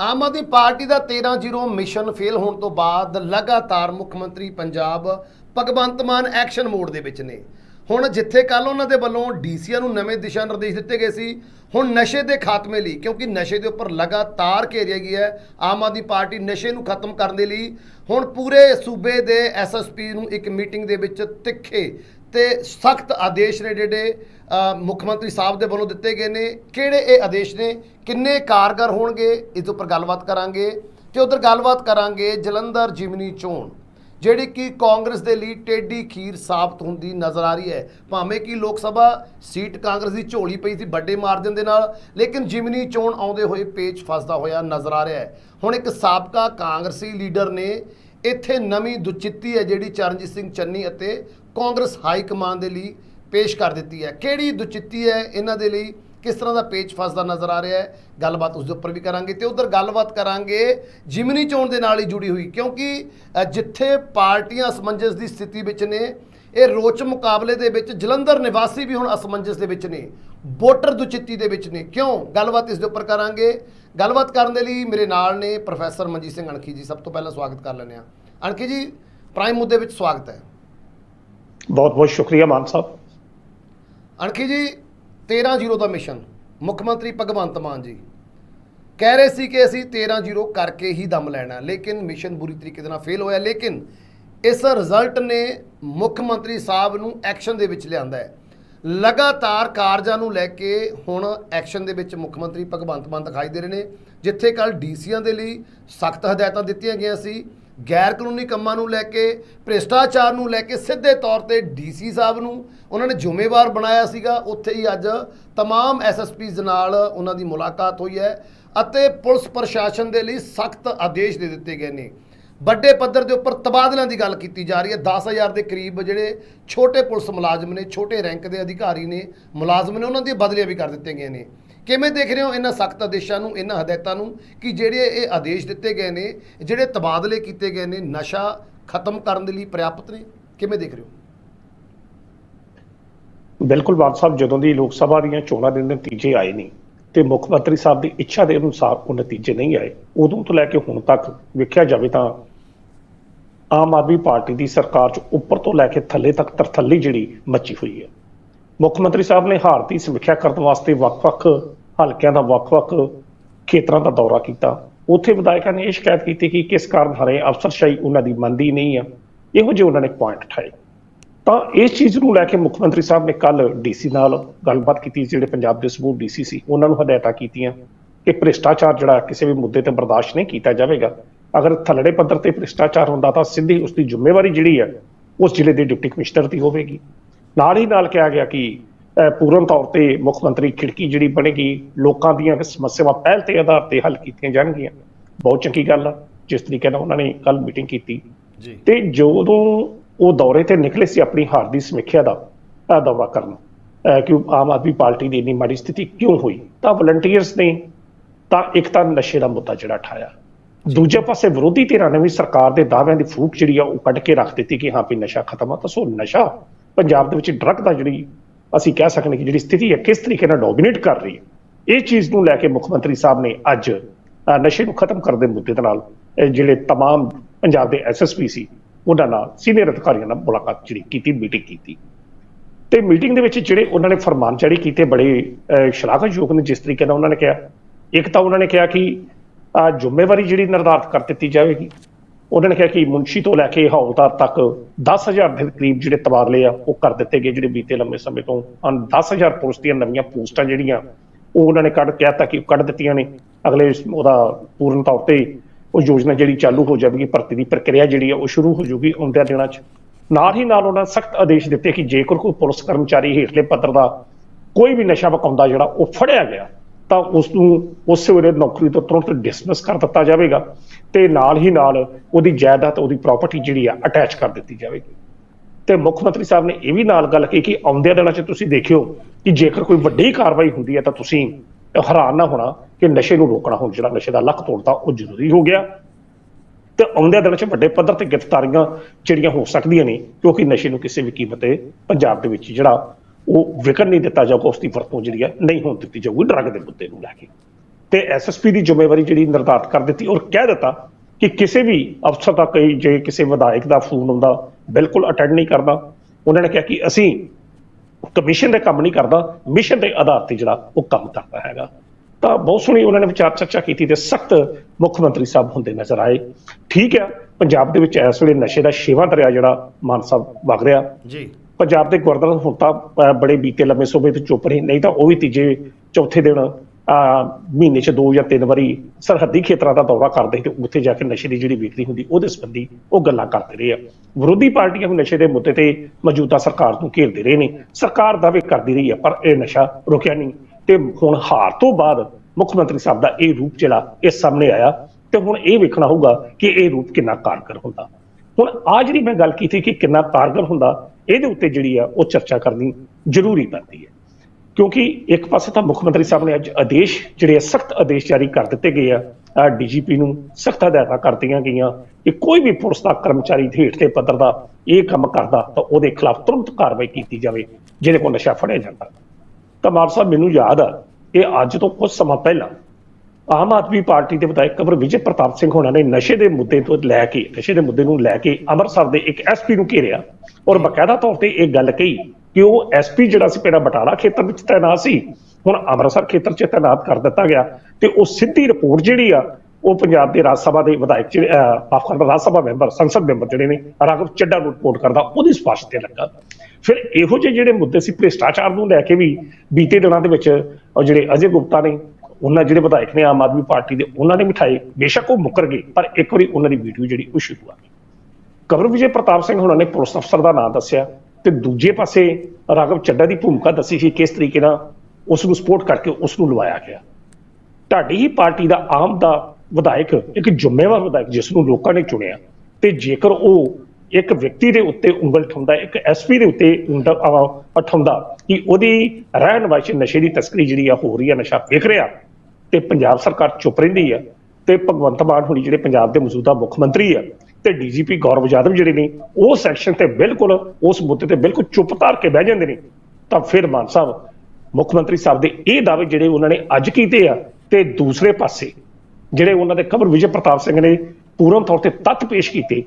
ਆਮ Aadmi Party ਦਾ 13-0 mission fail ਹੋਣ ਤੋਂ ਬਾਅਦ ਲਗਾਤਾਰ ਮੁੱਖ ਮੰਤਰੀ ਪੰਜਾਬ ਭਗਵੰਤ ਮਾਨ ਐਕਸ਼ਨ ਮੋਡ ਦੇ ਵਿੱਚ ਨੇ। ਹੁਣ ਜਿੱਥੇ ਕੱਲ ਉਹਨਾਂ ਦੇ ਵੱਲੋਂ ਡੀਸੀਆਂ ਨੂੰ ਨਵੇਂ ਦਿਸ਼ਾ ਨਿਰਦੇਸ਼ ਦਿੱਤੇ ਗਏ ਸੀ, ਹੁਣ ਨਸ਼ੇ ਦੇ ਖਾਤਮੇ ਲਈ, ਕਿਉਂਕਿ ਨਸ਼ੇ ਦੇ ਉੱਪਰ ਲਗਾਤਾਰ ਘੇਰਿਆ ਗਿਆ ਹੈ, ਆਮ ਆਦਮੀ ਪਾਰਟੀ ਨਸ਼ੇ ਨੂੰ ਖਤਮ ਕਰਨ ਦੇ ਲਈ, ਹੁਣ ਪੂਰੇ ਸੂਬੇ ਦੇ ਐਸਐਸਪੀ ਨੂੰ ਇੱਕ ਮੀਟਿੰਗ ਦੇ ਵਿੱਚ ਤਿੱਖੇ ਤੇ ਸਖਤ ਆਦੇਸ਼ ਨੇ ਜਿਹੜੇ ਮੁੱਖ ਮੰਤਰੀ ਸਾਹਿਬ ਦੇ ਵੱਲੋਂ ਦਿੱਤੇ ਗਏ ਨੇ। ਕਿਹੜੇ ਇਹ ਆਦੇਸ਼ ਨੇ? ਕਿੰਨੇ ਕਾਰਗਰ ਹੋਣਗੇ? ਇਸ ਉੱਪਰ ਗੱਲਬਾਤ ਕਰਾਂਗੇ। ਤੇ ਉਧਰ ਗੱਲਬਾਤ ਕਰਾਂਗੇ ਜਲੰਧਰ ਜਿਮਨੀ ਚੋਣ, ਜਿਹੜੀ ਕਿ ਕਾਂਗਰਸ ਦੇ ਲਈ ਟੇਢੀ ਖੀਰ ਸਾਬਤ ਹੁੰਦੀ ਨਜ਼ਰ ਆ ਰਹੀ ਹੈ। ਭਾਵੇਂ ਕਿ ਲੋਕ ਸਭਾ ਸੀਟ ਕਾਂਗਰਸ ਦੀ ਝੋਲੀ ਪਈ ਸੀ, ਵੱਡੇ ਮਾਰਜਨ ਦੇ ਨਾਲ, ਲੇਕਿਨ ਜਿਮਨੀ ਚੋਣ ਆਉਂਦੇ ਹੋਏ ਪੇਚ ਫਸਦਾ ਹੋਇਆ ਨਜ਼ਰ ਆ ਰਿਹਾ ਹੈ। ਹੁਣ ਇੱਕ ਸਾਬਕਾ ਕਾਂਗਰਸੀ ਲੀਡਰ ਨੇ ਇੱਥੇ ਨਵੀਂ ਦੁਚਿੱਤੀ ਹੈ ਜਿਹੜੀ ਚਰਨਜੀਤ ਸਿੰਘ ਚੰਨੀ ਅਤੇ ਕਾਂਗਰਸ ਹਾਈ ਕਮਾਨ ਦੇ ਲਈ ਪੇਸ਼ ਕਰ ਦਿੱਤੀ ਹੈ। ਕਿਹੜੀ ਦੁਚਿੱਤੀ ਹੈ? ਇਹਨਾਂ ਦੇ ਲਈ ਕਿਸ ਤਰ੍ਹਾਂ ਦਾ ਪੇਚ ਫਸਦਾ ਨਜ਼ਰ ਆ ਰਿਹਾ ਹੈ? ਗੱਲਬਾਤ ਉਸ ਦੇ ਉੱਪਰ ਵੀ ਕਰਾਂਗੇ ਤੇ ਉਧਰ ਗੱਲਬਾਤ ਕਰਾਂਗੇ ਜਿਮਨੀ ਚੋਣ ਦੇ ਨਾਲ ਹੀ ਜੁੜੀ ਹੋਈ, ਕਿਉਂਕਿ ਜਿੱਥੇ ਪਾਰਟੀਆਂ ਅਸਮੰਜਸ ਦੀ ਸਥਿਤੀ ਵਿੱਚ ਨੇ, ਇਹ ਰੋਚ ਮੁਕਾਬਲੇ ਦੇ ਵਿੱਚ ਜਲੰਧਰ ਨਿਵਾਸੀ ਵੀ ਹੁਣ ਅਸਮੰਜਸ ਦੇ ਵਿੱਚ ਨੇ, ਵੋਟਰ ਦੁਚਿੱਤੀ ਦੇ ਵਿੱਚ ਨੇ। ਕਿਉਂ? ਗੱਲਬਾਤ ਇਸ ਦੇ ਉੱਪਰ ਕਰਾਂਗੇ। ਗੱਲਬਾਤ ਕਰਨ ਦੇ ਲਈ ਮੇਰੇ ਨਾਲ ਨੇ ਪ੍ਰੋਫੈਸਰ ਮਨਜੀਤ ਸਿੰਘ ਅਣਖੀ ਜੀ। ਸਭ ਤੋਂ ਪਹਿਲਾਂ ਸਵਾਗਤ ਕਰ ਲੈਂਦੇ ਹਾਂ। ਅਣਖੀ ਜੀ ਪ੍ਰਾਈਮ ਮੁੱਦੇ ਵਿੱਚ ਸਵਾਗਤ ਹੈ। ਬਹੁਤ ਬਹੁਤ ਸ਼ੁਕਰੀਆ ਮਾਨ ਸਾਹਿਬ। ਅਣਖੀ ਜੀ 13-0 ਦਾ ਮਿਸ਼ਨ। ਮੁੱਖ ਮੰਤਰੀ ਭਗਵੰਤ ਮਾਨ ਜੀ। ਕਹਿ ਰਹੇ ਸੀ ਕਿ ਅਸੀਂ 13-0 ਕਰਕੇ ਹੀ ਦਮ ਲੈਣਾ ਲੇਕਿਨ ਮਿਸ਼ਨ ਬੁਰੀ ਤਰੀਕੇ ਦੇ ਨਾਲ ਫੇਲ ਹੋਇਆ। ਲੇਕਿਨ ਇਸ ਰਿਜ਼ਲਟ ਨੇ ਮੁੱਖ ਮੰਤਰੀ ਸਾਹਿਬ ਨੂੰ ਐਕਸ਼ਨ ਦੇ ਵਿੱਚ ਲਿਆਂਦਾ ਹੈ। ਲਗਾਤਾਰ ਕਾਰਜਾਂ ਨੂੰ ਲੈ ਕੇ ਹੁਣ ਐਕਸ਼ਨ ਦੇ ਵਿੱਚ ਮੁੱਖ ਮੰਤਰੀ ਭਗਵੰਤ ਮਾਨ ਦਿਖਾਈ ਦੇ ਰਹੇ ਨੇ ਜਿੱਥੇ ਕੱਲ ਡੀਸੀਆਂ ਦੇ ਲਈ ਸਖਤ ਹਦਾਇਤਾਂ ਦਿੱਤੀਆਂ ਗਈਆਂ ਸੀ ਗੈਰ ਕਾਨੂੰਨੀ ਕੰਮਾਂ ਨੂੰ ਲੈ ਕੇ ਭ੍ਰਿਸ਼ਟਾਚਾਰ ਨੂੰ ਲੈ ਕੇ ਸਿੱਧੇ ਤੌਰ ਤੇ ਡੀਸੀ ਸਾਹਿਬ ਨੂੰ ਉਹਨਾਂ ਨੇ ਜ਼ਿੰਮੇਵਾਰ ਬਣਾਇਆ ਸੀਗਾ ਉੱਥੇ ਹੀ ਅੱਜ तमाम ਐਸਐਸਪੀਜ਼ ਨਾਲ ਉਹਨਾਂ ਦੀ ਮੁਲਾਕਾਤ ਹੋਈ ਹੈ ਅਤੇ ਪੁਲਿਸ ਪ੍ਰਸ਼ਾਸਨ ਦੇ ਲਈ ਸਖਤ ਆਦੇਸ਼ ਦੇ ਦਿੱਤੇ ਗਏ ਨੇ ਵੱਡੇ ਪੱਧਰ ਦੇ ਉੱਪਰ ਤਬਾਦਲਿਆਂ ਦੀ ਗੱਲ ਕੀਤੀ ਜਾ ਰਹੀ ਹੈ। 10000 ਦੇ ਕਰੀਬ ਜਿਹੜੇ ਛੋਟੇ ਪੁਲਿਸ ਮੁਲਾਜ਼ਮ ਨੇ, ਛੋਟੇ ਰੈਂਕ ਦੇ ਅਧਿਕਾਰੀ ਨੇ, ਮੁਲਾਜ਼ਮ ਨੇ, ਉਹਨਾਂ ਦੀਆਂ ਬਦਲੀਆਂ ਵੀ ਕਰ ਦਿੱਤੀਆਂ ਗਏ ਨੇ। ਕਿਵੇਂ ਦੇਖ ਰਹੇ ਹੋ ਇਹਨਾਂ ਸਖਤ ਆਦੇਸ਼ਾਂ ਨੂੰ, ਇਹਨਾਂ ਹਦਾਇਤਾਂ ਨੂੰ ਕਿ ਜਿਹੜੇ ਇਹ ਆਦੇਸ਼ ਦਿੱਤੇ ਗਏ ਨੇ, ਜਿਹੜੇ ਤਬਾਦਲੇ ਕੀਤੇ ਗਏ ਨੇ, ਨਸ਼ਾ ਖਤਮ ਕਰਨ ਦੇ ਲਈ ਪ੍ਰਿਆਪਤ ਨੇ? ਕਿਵੇਂ ਦੇਖ ਰਹੇ ਹੋ? ਬਿਲਕੁਲ ਮਾਨ ਸਾਹਿਬ, ਜਦੋਂ ਦੀ ਲੋਕ ਸਭਾ ਦੀਆਂ ਚੋਣਾਂ ਦੇ ਨਤੀਜੇ ਆਏ ਨਹੀਂ ਤੇ ਮੁੱਖ ਮੰਤਰੀ ਸਾਹਿਬ ਦੀ ਇੱਛਾ ਦੇ ਅਨੁਸਾਰ ਉਹ ਨਤੀਜੇ ਨਹੀਂ ਆਏ। ਉਦੋਂ ਤੋਂ ਲੈ ਕੇ ਹੁਣ ਤੱਕ ਵੇਖਿਆ ਜਾਵੇ ਤਾਂ ਆਮ ਆਦਮੀ ਪਾਰਟੀ ਦੀ ਸਰਕਾਰ 'ਚ ਉੱਪਰ ਤੋਂ ਲੈ ਕੇ ਥੱਲੇ ਤੱਕ ਤਰਥੱਲੀ ਜਿਹੜੀ ਮੱਚੀ ਹੋਈ ਹੈ। ਮੁੱਖ ਮੰਤਰੀ ਸਾਹਿਬ ਨੇ ਹਾਰ ਦੀ ਸਮੀਖਿਆ ਕਰਨ ਵਾਸਤੇ ਵੱਖ-ਵੱਖ ਹਲਕਿਆਂ ਦਾ ਵੱਖ-ਵੱਖ ਖੇਤਰਾਂ ਦਾ ਦੌਰਾ ਕੀਤਾ। ਉੱਥੇ ਵਿਧਾਇਕਾਂ ਨੇ ਇਹ ਸ਼ਿਕਾਇਤ ਕੀਤੀ ਕਿ ਕਿਸ ਕਾਰਨ ਹਰੇ ਅਫਸਰਸ਼ਾਹੀ ਉਹਨਾਂ ਦੀ ਮੰਦੀ ਨਹੀਂ ਆ ਇਹੋ ਜਿਹੇ ਉਹਨਾਂ ਨੇ ਪੁਆਇੰਟ ਉਠਾਏ। ਤਾਂ ਇਸ ਚੀਜ਼ ਨੂੰ ਲੈ ਕੇ ਮੁੱਖ ਮੰਤਰੀ ਸਾਹਿਬ ਨੇ ਕੱਲ ਡੀਸੀ ਨਾਲ ਗੱਲਬਾਤ ਕੀਤੀ ਜਿਹੜੇ ਪੰਜਾਬ ਦੇ ਸਮੂਹ ਡੀਸੀ ਸੀ ਉਹਨਾਂ ਨੂੰ ਹਦਾਇਤਾਂ ਕੀਤੀਆਂ ਕਿ ਭ੍ਰਿਸ਼ਟਾਚਾਰ ਜਿਹੜਾ ਕਿਸੇ ਵੀ ਮੁੱਦੇ ਤੇ ਬਰਦਾਸ਼ਤ ਨਹੀਂ ਕੀਤਾ ਜਾਵੇਗਾ। ਅਗਰ ਥੱਲੜੇ ਪੱਧਰ ਤੇ ਭ੍ਰਿਸ਼ਟਾਚਾਰ ਹੁੰਦਾ ਤਾਂ ਸਿੱਧੀ ਉਸ ਦੀ ਜ਼ਿੰਮੇਵਾਰੀ ਜਿਹੜੀ ਹੈ ਉਸ ਜ਼ਿਲ੍ਹੇ ਦੇ ਡਿਪਟੀ ਕਮਿਸ਼ਨਰ ਦੀ ਹੋਵੇਗੀ। ਨਾਲ ਹੀ ਨਾਲ ਕਿਹਾ ਗਿਆ ਕਿ ਪੂਰਨ ਤੌਰ ਤੇ ਮੁੱਖ ਮੰਤਰੀ ਖਿੜਕੀ ਜਿਹੜੀ ਬਣੇਗੀ ਲੋਕਾਂ ਦੀਆਂ ਸਮੱਸਿਆਵਾਂ ਪਹਿਲ ਤੇ ਆਧਾਰ ਤੇ ਹੱਲ ਕੀਤੀਆਂ ਜਾਣਗੀਆਂ। ਬਹੁਤ ਚੰਗੀ ਗੱਲ ਆ ਜਿਸ ਤਰੀਕੇ ਨਾਲ ਉਹਨਾਂ ਨੇ ਕੱਲ ਮੀਟਿੰਗ ਕੀਤੀ। ਜੀ। ਤੇ ਜਦੋਂ ਉਹ ਦੌਰੇ ਤੇ ਨਿਕਲੇ ਸੀ ਆਪਣੀ ਹਾਰ ਦੀ ਸਮੀਖਿਆ ਦਾ ਅਹ ਦੌਰਾ ਕਰਨ ਅਹ ਕਿ ਆਮ ਆਦਮੀ ਪਾਰਟੀ ਦੀ ਇੰਨੀ ਮਾੜੀ ਸਥਿਤੀ ਕਿਉਂ ਹੋਈ ਤਾਂ ਵਲੰਟੀਅਰਸ ਨੇ ਤਾਂ ਇੱਕ ਤਾਂ ਨਸ਼ੇ ਦਾ ਮੁੱਦਾ ਜਿਹੜਾ ਠਾਇਆ ਦੂਜੇ ਪਾਸੇ ਵਿਰੋਧੀ ਧਿਰਾਂ ਨੇ ਵੀ ਸਰਕਾਰ ਦੇ ਦਾਅਵਿਆਂ ਦੀ ਫੂਕ ਜਿਹੜੀ ਆ ਉਹ ਕੱਢ ਕੇ ਰੱਖ ਦਿੱਤੀ ਕਿ ਹਾਂ ਵੀ ਨਸ਼ਾ ਖਤਮ ਆ ਤਾਂ ਸੋ ਨਸ਼ਾ ਪੰਜਾਬ ਦੇ ਵਿੱਚ ਡਰਗ ਦਾ ਜਿਹੜੀ ਅਸੀਂ ਕਹਿ ਸਕਦੇ ਕਿ ਜਿਹੜੀ ਸਥਿਤੀ ਹੈ ਕਿਸ ਤਰੀਕੇ ਨਾਲ ਡੋਮੀਨੇਟ ਕਰ ਰਹੀ ਹੈ ਇਹ ਚੀਜ਼ ਨੂੰ ਲੈ ਕੇ ਮੁੱਖ ਮੰਤਰੀ ਸਾਹਿਬ ਨੇ ਅੱਜ ਅਹ, ਨਸ਼ੇ ਨੂੰ ਖਤਮ ਕਰਨ ਦੇ ਮੁੱਦੇ ਦੇ ਨਾਲ ਅਹ, ਜਿਹੜੇ तमाम ਪੰਜਾਬ ਦੇ ਐਸਐਸਪੀ ਸੀ ਉਹਨਾਂ ਨਾਲ ਸੀਨੀਅਰ ਅਧਿਕਾਰੀਆਂ ਨਾਲ ਮੁਲਾਕਾਤ ਜਿਹੜੀ ਕੀਤੀ ਮੀਟਿੰਗ ਕੀਤੀ। ਤੇ ਮੀਟਿੰਗ ਦੇ ਵਿੱਚ ਜਿਹੜੇ ਉਹਨਾਂ ਨੇ ਫਰਮਾਨ ਜਾਰੀ ਕੀਤੇ ਬੜੇ ਸ਼ਲਾਘਾਯੋਗ ਨੇ ਜਿਸ ਤਰੀਕੇ ਨਾਲ ਉਹਨਾਂ ਨੇ ਕਿਹਾ। ਇੱਕ ਤਾਂ ਉਹਨਾਂ ਨੇ ਕਿਹਾ ਕਿ ਜ਼ਿੰਮੇਵਾਰੀ ਜਿਹੜੀ ਨਿਰਧਾਰਤ ਕਰ ਦਿੱਤੀ ਜਾਵੇਗੀ। ਉਹਨਾਂ ਨੇ ਕਿਹਾ ਕਿ ਮੁਨਸ਼ੀ ਤੋਂ ਲੈ ਕੇ ਹੌਲਦਾਰ ਤੱਕ 10000 ਦੇ ਕਰੀਬ ਜਿਹੜੇ ਤਬਾਦਲੇ ਆ, ਉਹ ਕਰ ਦਿੱਤੇ ਗਏ, ਜਿਹੜੇ ਬੀਤੇ ਲੰਮੇ ਸਮੇਂ ਤੋਂ। ਅਨ 10000 ਪੁਲਿਸ ਦੀਆਂ ਨਵੀਆਂ ਪੋਸਟਾਂ ਜਿਹੜੀਆਂ, ਉਹ ਉਹਨਾਂ ਨੇ ਕੱਢ, ਕਿਹਾ ਤਾਂ ਕਿ ਕੱਢ ਦਿੱਤੀਆਂ ਨੇ। ਅਗਲੇ ਉਹਦਾ ਪੂਰਨ ਤੌਰ ਤੇ ਉਹ ਯੋਜਨਾ ਜਿਹੜੀ ਚਾਲੂ ਹੋ ਜਾਵੇਗੀ, ਭਰਤੀ ਦੀ ਪ੍ਰਕਿਰਿਆ ਜਿਹੜੀ ਹੈ ਉਹ ਸ਼ੁਰੂ ਹੋ ਜਾਊਗੀ ਆਉਂਦਿਆਂ ਦਿਨਾਂ 'ਚ। ਨਾਲ ਹੀ ਨਾਲ ਉਹਨਾਂ ਸਖਤ ਆਦੇਸ਼ ਦਿੱਤੇ ਕਿ ਜੇਕਰ ਕੋਈ ਪੁਲਿਸ ਕਰਮਚਾਰੀ ਹੇਠਲੇ ਪੱਧਰ ਦਾ ਕੋਈ ਵੀ ਨਸ਼ਾ ਵਿਕਾਉਂਦਾ ਜਿਹੜਾ ਉਹ ਫੜਿਆ ਗਿਆ, ਤਾਂ ਉਸ ਨੂੰ ਉਸੇ ਵੇਲੇ ਨੌਕਰੀ ਤੋਂ ਤੁਰੰਤ ਡਿਸਮਿਸ ਕਰ ਦਿੱਤਾ ਜਾਵੇਗਾ ਤੇ ਨਾਲ ਹੀ ਨਾਲ ਉਹਦੀ ਜਾਇਦਾਦ, ਉਹਦੀ ਪ੍ਰਾਪਰਟੀ ਜਿਹੜੀ ਆ ਅਟੈਚ ਕਰ ਦਿੱਤੀ ਜਾਵੇਗੀ। ਤੇ ਮੁੱਖ ਮੰਤਰੀ ਸਾਹਿਬ ਨੇ ਇਹ ਵੀ ਨਾਲ ਗੱਲ ਕੀਤੀ ਕਿ ਆਉਂਦਿਆਂ ਦਿਨਾਂ 'ਚ ਤੁਸੀਂ ਦੇਖਿਓ ਕਿ ਜੇਕਰ ਕੋਈ ਵੱਡੀ ਕਾਰਵਾਈ ਹੁੰਦੀ ਹੈ ਤਾਂ ਤੁਸੀਂ ਹੈਰਾਨ ਨਾ ਹੋਣਾ ਕਿ ਨਸ਼ੇ ਨੂੰ ਰੋਕਣਾ ਹੁਣ ਜਿਹੜਾ ਨਸ਼ੇ ਦਾ ਲੱਕ ਤੋੜਦਾ ਉਹ ਜ਼ਰੂਰੀ ਹੋ ਗਿਆ। ਤੇ ਆਉਂਦਿਆਂ ਦਿਨਾਂ 'ਚ ਵੱਡੇ ਪੱਧਰ ਤੇ ਗ੍ਰਿਫਤਾਰੀਆਂ ਜਿਹੜੀਆਂ ਹੋ ਸਕਦੀਆਂ ਨੇ, ਕਿਉਂਕਿ ਨਸ਼ੇ ਨੂੰ ਕਿਸੇ ਵੀ ਕੀਮਤ ਤੇ ਪੰਜਾਬ ਦੇ ਵਿੱਚ ਜਿਹੜਾ ਉਹ ਵਿਕਣ ਨਹੀਂ ਦਿੱਤਾ ਜਾਊਗਾ ਉਸ ਦੀ ਵਰਤੋਂ ਜਿਹੜੀ ਹੈ ਨਹੀਂ ਹੋਣ ਦਿੱਤੀ ਜਾਊਗੀ ਡਰੱਗ ਦੇ ਮੁੱਦੇ ਨੂੰ ਲੈ ਕੇ। ਤੇ ਐਸਐਸਪੀ ਦੀ ਜ਼ਿੰਮੇਵਾਰੀ ਜਿਹੜੀ ਨਿਰਧਾਰਤ ਕਰ ਦਿੱਤੀ, ਔਰ ਕਹਿ ਦਿੱਤਾ ਕਿ ਕਿਸੇ ਵੀ ਅਫਸਰ ਦਾ ਕੋਈ, ਜੇ ਕਿਸੇ ਵਿਧਾਇਕ ਦਾ ਫੋਨ ਆਉਂਦਾ, ਬਿਲਕੁਲ ਅਟੈਂਡ ਨਹੀਂ ਕਰਦਾ। ਉਹਨਾਂ ਨੇ ਕਿਹਾ ਕਿ ਅਸੀਂ ਕਮਿਸ਼ਨ ਦੇ ਕੰਮ ਨਹੀਂ ਕਰਦਾ, ਮਿਸ਼ਨ ਦੇ ਆਧਾਰ ਤੇ ਜਿਹੜਾ ਉਹ ਕੰਮ ਕਰਦਾ ਹੈਗਾ। ਤਾਂ ਬਹੁਤ ਸੋਹਣੀ ਉਹਨਾਂ ਨੇ ਵਿਚਾਰ ਚਰਚਾ ਕੀਤੀ ਤੇ ਸਖਤ ਮੁੱਖ ਮੰਤਰੀ ਸਾਹਿਬ ਹੁੰਦੇ ਨਜ਼ਰ ਆਏ। ਠੀਕ ਹੈ ਪੰਜਾਬ ਦੇ ਵਿੱਚ ਇਸ ਵੇਲੇ ਨਸ਼ੇ ਦਾ ਛੇਵਾਂ ਦਰਿਆ ਜਿਹੜਾ ਮਾਨ ਸਾਹਿਬ ਵਗ ਰਿਹਾ। ਜੀ। ਪੰਜਾਬ ਦੇ ਗੁਰਦੁਆਰਾ ਹੁਣ ਤਾਂ ਬੜੇ ਬੀਤੇ ਲੰਮੇ ਸੋਬੇ ਤੇ ਚੁੱਪ ਰਹੇ ਨਹੀਂ ਤਾਂ ਉਹ ਵੀ ਤੀਜੇ ਚੌਥੇ ਦਿਨ ਆ ਮਹੀਨੇ 'ਚ ਦੋ ਜਾਂ ਤਿੰਨ ਵਾਰੀ ਸਰਹੱਦੀ ਖੇਤਰਾਂ ਦਾ ਦੌਰਾ ਕਰਦੇ ਤੇ ਉੱਥੇ ਜਾ ਕੇ ਨਸ਼ੇ ਦੀ ਜਿਹੜੀ ਵਿਕਰੀ ਹੁੰਦੀ ਉਹਦੇ ਸੰਬੰਧੀ ਉਹ ਗੱਲਾਂ ਕਰਦੇ ਰਹੇ ਆ। ਵਿਰੋਧੀ ਪਾਰਟੀਆਂ ਵੀ ਨਸ਼ੇ ਦੇ ਮੁੱਦੇ ਤੇ ਮੌਜੂਦਾ ਸਰਕਾਰ ਨੂੰ ਘੇਰਦੇ ਰਹੇ ਨੇ। ਸਰਕਾਰ ਦਾਅਵੇ ਕਰਦੀ ਰਹੀ ਹੈ ਪਰ ਇਹ ਨਸ਼ਾ ਰੁਕਿਆ ਨਹੀਂ। ਤੇ ਹੁਣ ਹਾਰ ਤੋਂ ਬਾਅਦ ਮੁੱਖ ਮੰਤਰੀ ਸਾਹਿਬ ਦਾ ਇਹ ਰੂਪ ਜਿਹੜਾ ਇਹ ਸਾਹਮਣੇ ਆਇਆ ਤੇ ਹੁਣ ਇਹ ਵੇਖਣਾ ਹੋਊਗਾ ਕਿ ਇਹ ਰੂਪ ਕਿੰਨਾ ਕਾਰਗਰ ਹੁੰਦਾ। ਹੁਣ ਆ ਜਿਹੜੀ ਮੈਂ ਗੱਲ ਕੀਤੀ ਕਿ ਕਿੰਨਾ ਕਾਰਗਰ ਹੁੰਦਾ, ਇਹਦੇ ਉੱਤੇ ਜਿਹੜੀ ਆ ਉਹ ਚਰਚਾ ਕਰਨੀ ਜ਼ਰੂਰੀ ਪੈਂਦੀ ਹੈ। ਕਿਉਂਕਿ ਇੱਕ ਪਾਸੇ ਤਾਂ ਮੁੱਖ ਮੰਤਰੀ ਸਾਹਿਬ ਨੇ ਅੱਜ ਆਦੇਸ਼ ਜਿਹੜੇ ਸਖਤ ਆਦੇਸ਼ ਜਾਰੀ ਕਰ ਦਿੱਤੇ ਗਏ ਆ ਡੀਜੀਪੀ ਨੂੰ ਸਖਤ ਹਦਾਇਤਾਂ ਕਰਤੀਆਂ ਗਈਆਂ ਕਿ ਕੋਈ ਵੀ ਪੁਲਿਸ ਦਾ ਕਰਮਚਾਰੀ ਹੇਠਲੇ ਪੱਧਰ ਦਾ ਇਹ ਕੰਮ ਕਰਦਾ ਤਾਂ ਉਹਦੇ ਖਿਲਾਫ ਤੁਰੰਤ ਕਾਰਵਾਈ ਕੀਤੀ ਜਾਵੇ, ਜਿਹਦੇ ਕੋਲ ਨਸ਼ਾ ਫੜਿਆ ਜਾਂਦਾ। ਤਾਂ ਮਾਨ ਸਾਹਿਬ ਮੈਨੂੰ ਯਾਦ ਆ ਕਿ ਅੱਜ ਤੋਂ ਕੁਝ ਸਮਾਂ ਪਹਿਲਾਂ ਆਮ ਆਦਮੀ ਪਾਰਟੀ ਦੇ ਵਿਧਾਇਕ ਕਮਰ ਵਿਜੇ ਪ੍ਰਤਾਪ ਸਿੰਘ ਹੋਣਾ ਨੇ ਨਸ਼ੇ ਦੇ ਮੁੱਦੇ ਤੋਂ ਲੈ ਕੇ ਨਸ਼ੇ ਦੇ ਮੁੱਦੇ ਨੂੰ ਲੈ ਕੇ ਅੰਮ੍ਰਿਤਸਰ ਦੇ ਇੱਕ ਐਸਪੀ ਨੂੰ ਘੇਰਿਆ ਔਰ ਬਕਾਇਦਾ ਤੌਰ ਤੇ ਇਹ ਗੱਲ ਕਹੀ ਕਿ ਉਹ ਐਸਪੀ ਜਿਹੜਾ ਸੀ ਪਹਿਲਾਂ ਬਟਾਲਾ ਖੇਤਰ ਵਿੱਚ ਤਾਇਨਾਤ ਸੀ ਹੁਣ ਅੰਮ੍ਰਿਤਸਰ ਖੇਤਰ 'ਚ ਤਾਇਨਾਤ ਕਰ ਦਿੱਤਾ ਗਿਆ ਤੇ ਉਹ ਸਿੱਧੀ ਰਿਪੋਰਟ ਜਿਹੜੀ ਆ ਉਹ ਪੰਜਾਬ ਦੇ ਰਾਜ ਸਭਾ ਦੇ ਵਿਧਾਇਕ ਜਿਹੜੇ ਅਹ, ਰਾਜ ਸਭਾ ਮੈਂਬਰ ਸੰਸਦ ਮੈਂਬਰ ਜਿਹੜੇ ਨੇ ਰਾਘਵ ਚੱਡਾ ਨੂੰ ਰਿਪੋਰਟ ਕਰਦਾ ਉਹਦੀ ਸਪਾਸ਼ ਤੇ ਲੱਗਾ। ਫਿਰ ਇਹੋ ਜਿਹੇ ਜਿਹੜੇ ਮੁੱਦੇ ਸੀ ਭ੍ਰਿਸ਼ਟਾਚਾਰ ਨੂੰ ਲੈ ਕੇ ਵੀ ਬੀਤੇ ਦਿਨਾਂ ਦੇ ਵਿੱਚ ਉਹ ਜਿਹੜੇ ਅਜੇ ਗੁਪਤਾ ਨੇ, ਉਹਨਾਂ ਜਿਹੜੇ ਵਿਧਾਇਕ ਨੇ ਆਮ ਆਦਮੀ ਪਾਰਟੀ ਦੇ, ਉਹਨਾਂ ਨੇ ਮਿਠਾਈ ਬੇਸ਼ੱਕ ਉਹ ਮੁੱਕਰ ਗਏ, ਪਰ ਇੱਕ ਵਾਰੀ ਉਹਨਾਂ ਦੀ ਵੀਡੀਓ ਜਿਹੜੀ ਉਹ ਸ਼ੁਰੂ ਆ ਗਈ। ਕਮਰ ਵਿਜੇ ਪ੍ਰਤਾਪ ਸਿੰਘ ਹੁਣਾਂ ਨੇ ਪੁਲਿਸ ਅਫਸਰ ਦਾ ਨਾਮ ਦੱਸਿਆ ਤੇ ਦੂਜੇ ਪਾਸੇ ਰਾਘਵ ਚੱਡਾ ਦੀ ਭੂਮਿਕਾ ਦੱਸੀ ਸੀ ਕਿਸ ਤਰੀਕੇ ਨਾਲ ਉਸ ਨੂੰ ਸਪੋਰਟ ਕਰਕੇ ਉਸ ਨੂੰ ਲਵਾਇਆ ਗਿਆ। ਤੁਹਾਡੀ ਹੀ ਪਾਰਟੀ ਦਾ ਆਮ ਦਾ ਵਿਧਾਇਕ, ਇੱਕ ਜ਼ਿੰਮੇਵਾਰ ਵਿਧਾਇਕ ਜਿਸ ਨੂੰ ਲੋਕਾਂ ਨੇ ਚੁਣਿਆ ਤੇ ਜੇਕਰ ਉਹ ਇੱਕ ਵਿਅਕਤੀ ਦੇ ਉੱਤੇ ਉਂਗਲ ਠੁੰਦਾ ਇੱਕ ਐਸਪੀ ਦੇ ਉੱਤੇ ਉਂਗਲ ਅਹ, ਕਿ ਉਹਦੀ ਰਹਿਣ ਵਾਚ ਨਸ਼ੇ ਦੀ ਤਸਕਰੀ ਜਿਹੜੀ ਆ ਹੋ ਰਹੀ ਆ ਨਸ਼ਾ ਵੇਖ ਰਿਹਾ ਤੇ ਪੰਜਾਬ ਸਰਕਾਰ ਚੁੱਪ ਰਹਿੰਦੀ ਆ ਤੇ ਭਗਵੰਤ ਮਾਨ ਹੁਣੀ ਜਿਹੜੇ ਪੰਜਾਬ ਦੇ ਮੌਜੂਦਾ ਮੁੱਖ ਮੰਤਰੀ ਆ ਤੇ ਡੀਜੀਪੀ ਗੌਰਵ ਯਾਦਵ ਜਿਹੜੇ ਨੇ ਉਹ ਸੈਕਸ਼ਨ ਤੇ ਬਿਲਕੁਲ ਉਸ ਮੁੱਦੇ ਤੇ ਬਿਲਕੁਲ ਚੁੱਪ ਧਾਰ ਕੇ ਬਹਿ ਜਾਂਦੇ ਨੇ। ਤਾਂ ਫਿਰ ਮਾਨ ਸਾਹਿਬ ਮੁੱਖ ਮੰਤਰੀ ਸਾਹਿਬ ਦੇ ਇਹ ਦਾਅਵੇ ਜਿਹੜੇ ਉਹਨਾਂ ਨੇ ਅੱਜ ਕੀਤੇ ਆ ਤੇ ਦੂਸਰੇ ਪਾਸੇ ਜਿਹੜੇ ਉਹਨਾਂ ਦੇ ਕਬਰ ਵਿਜੇ ਪ੍ਰਤਾਪ ਸਿੰਘ ਨੇ ਪੂਰਨ ਤੌਰ ਤੇ ਤੱਤ ਪੇਸ਼ ਕੀਤੇ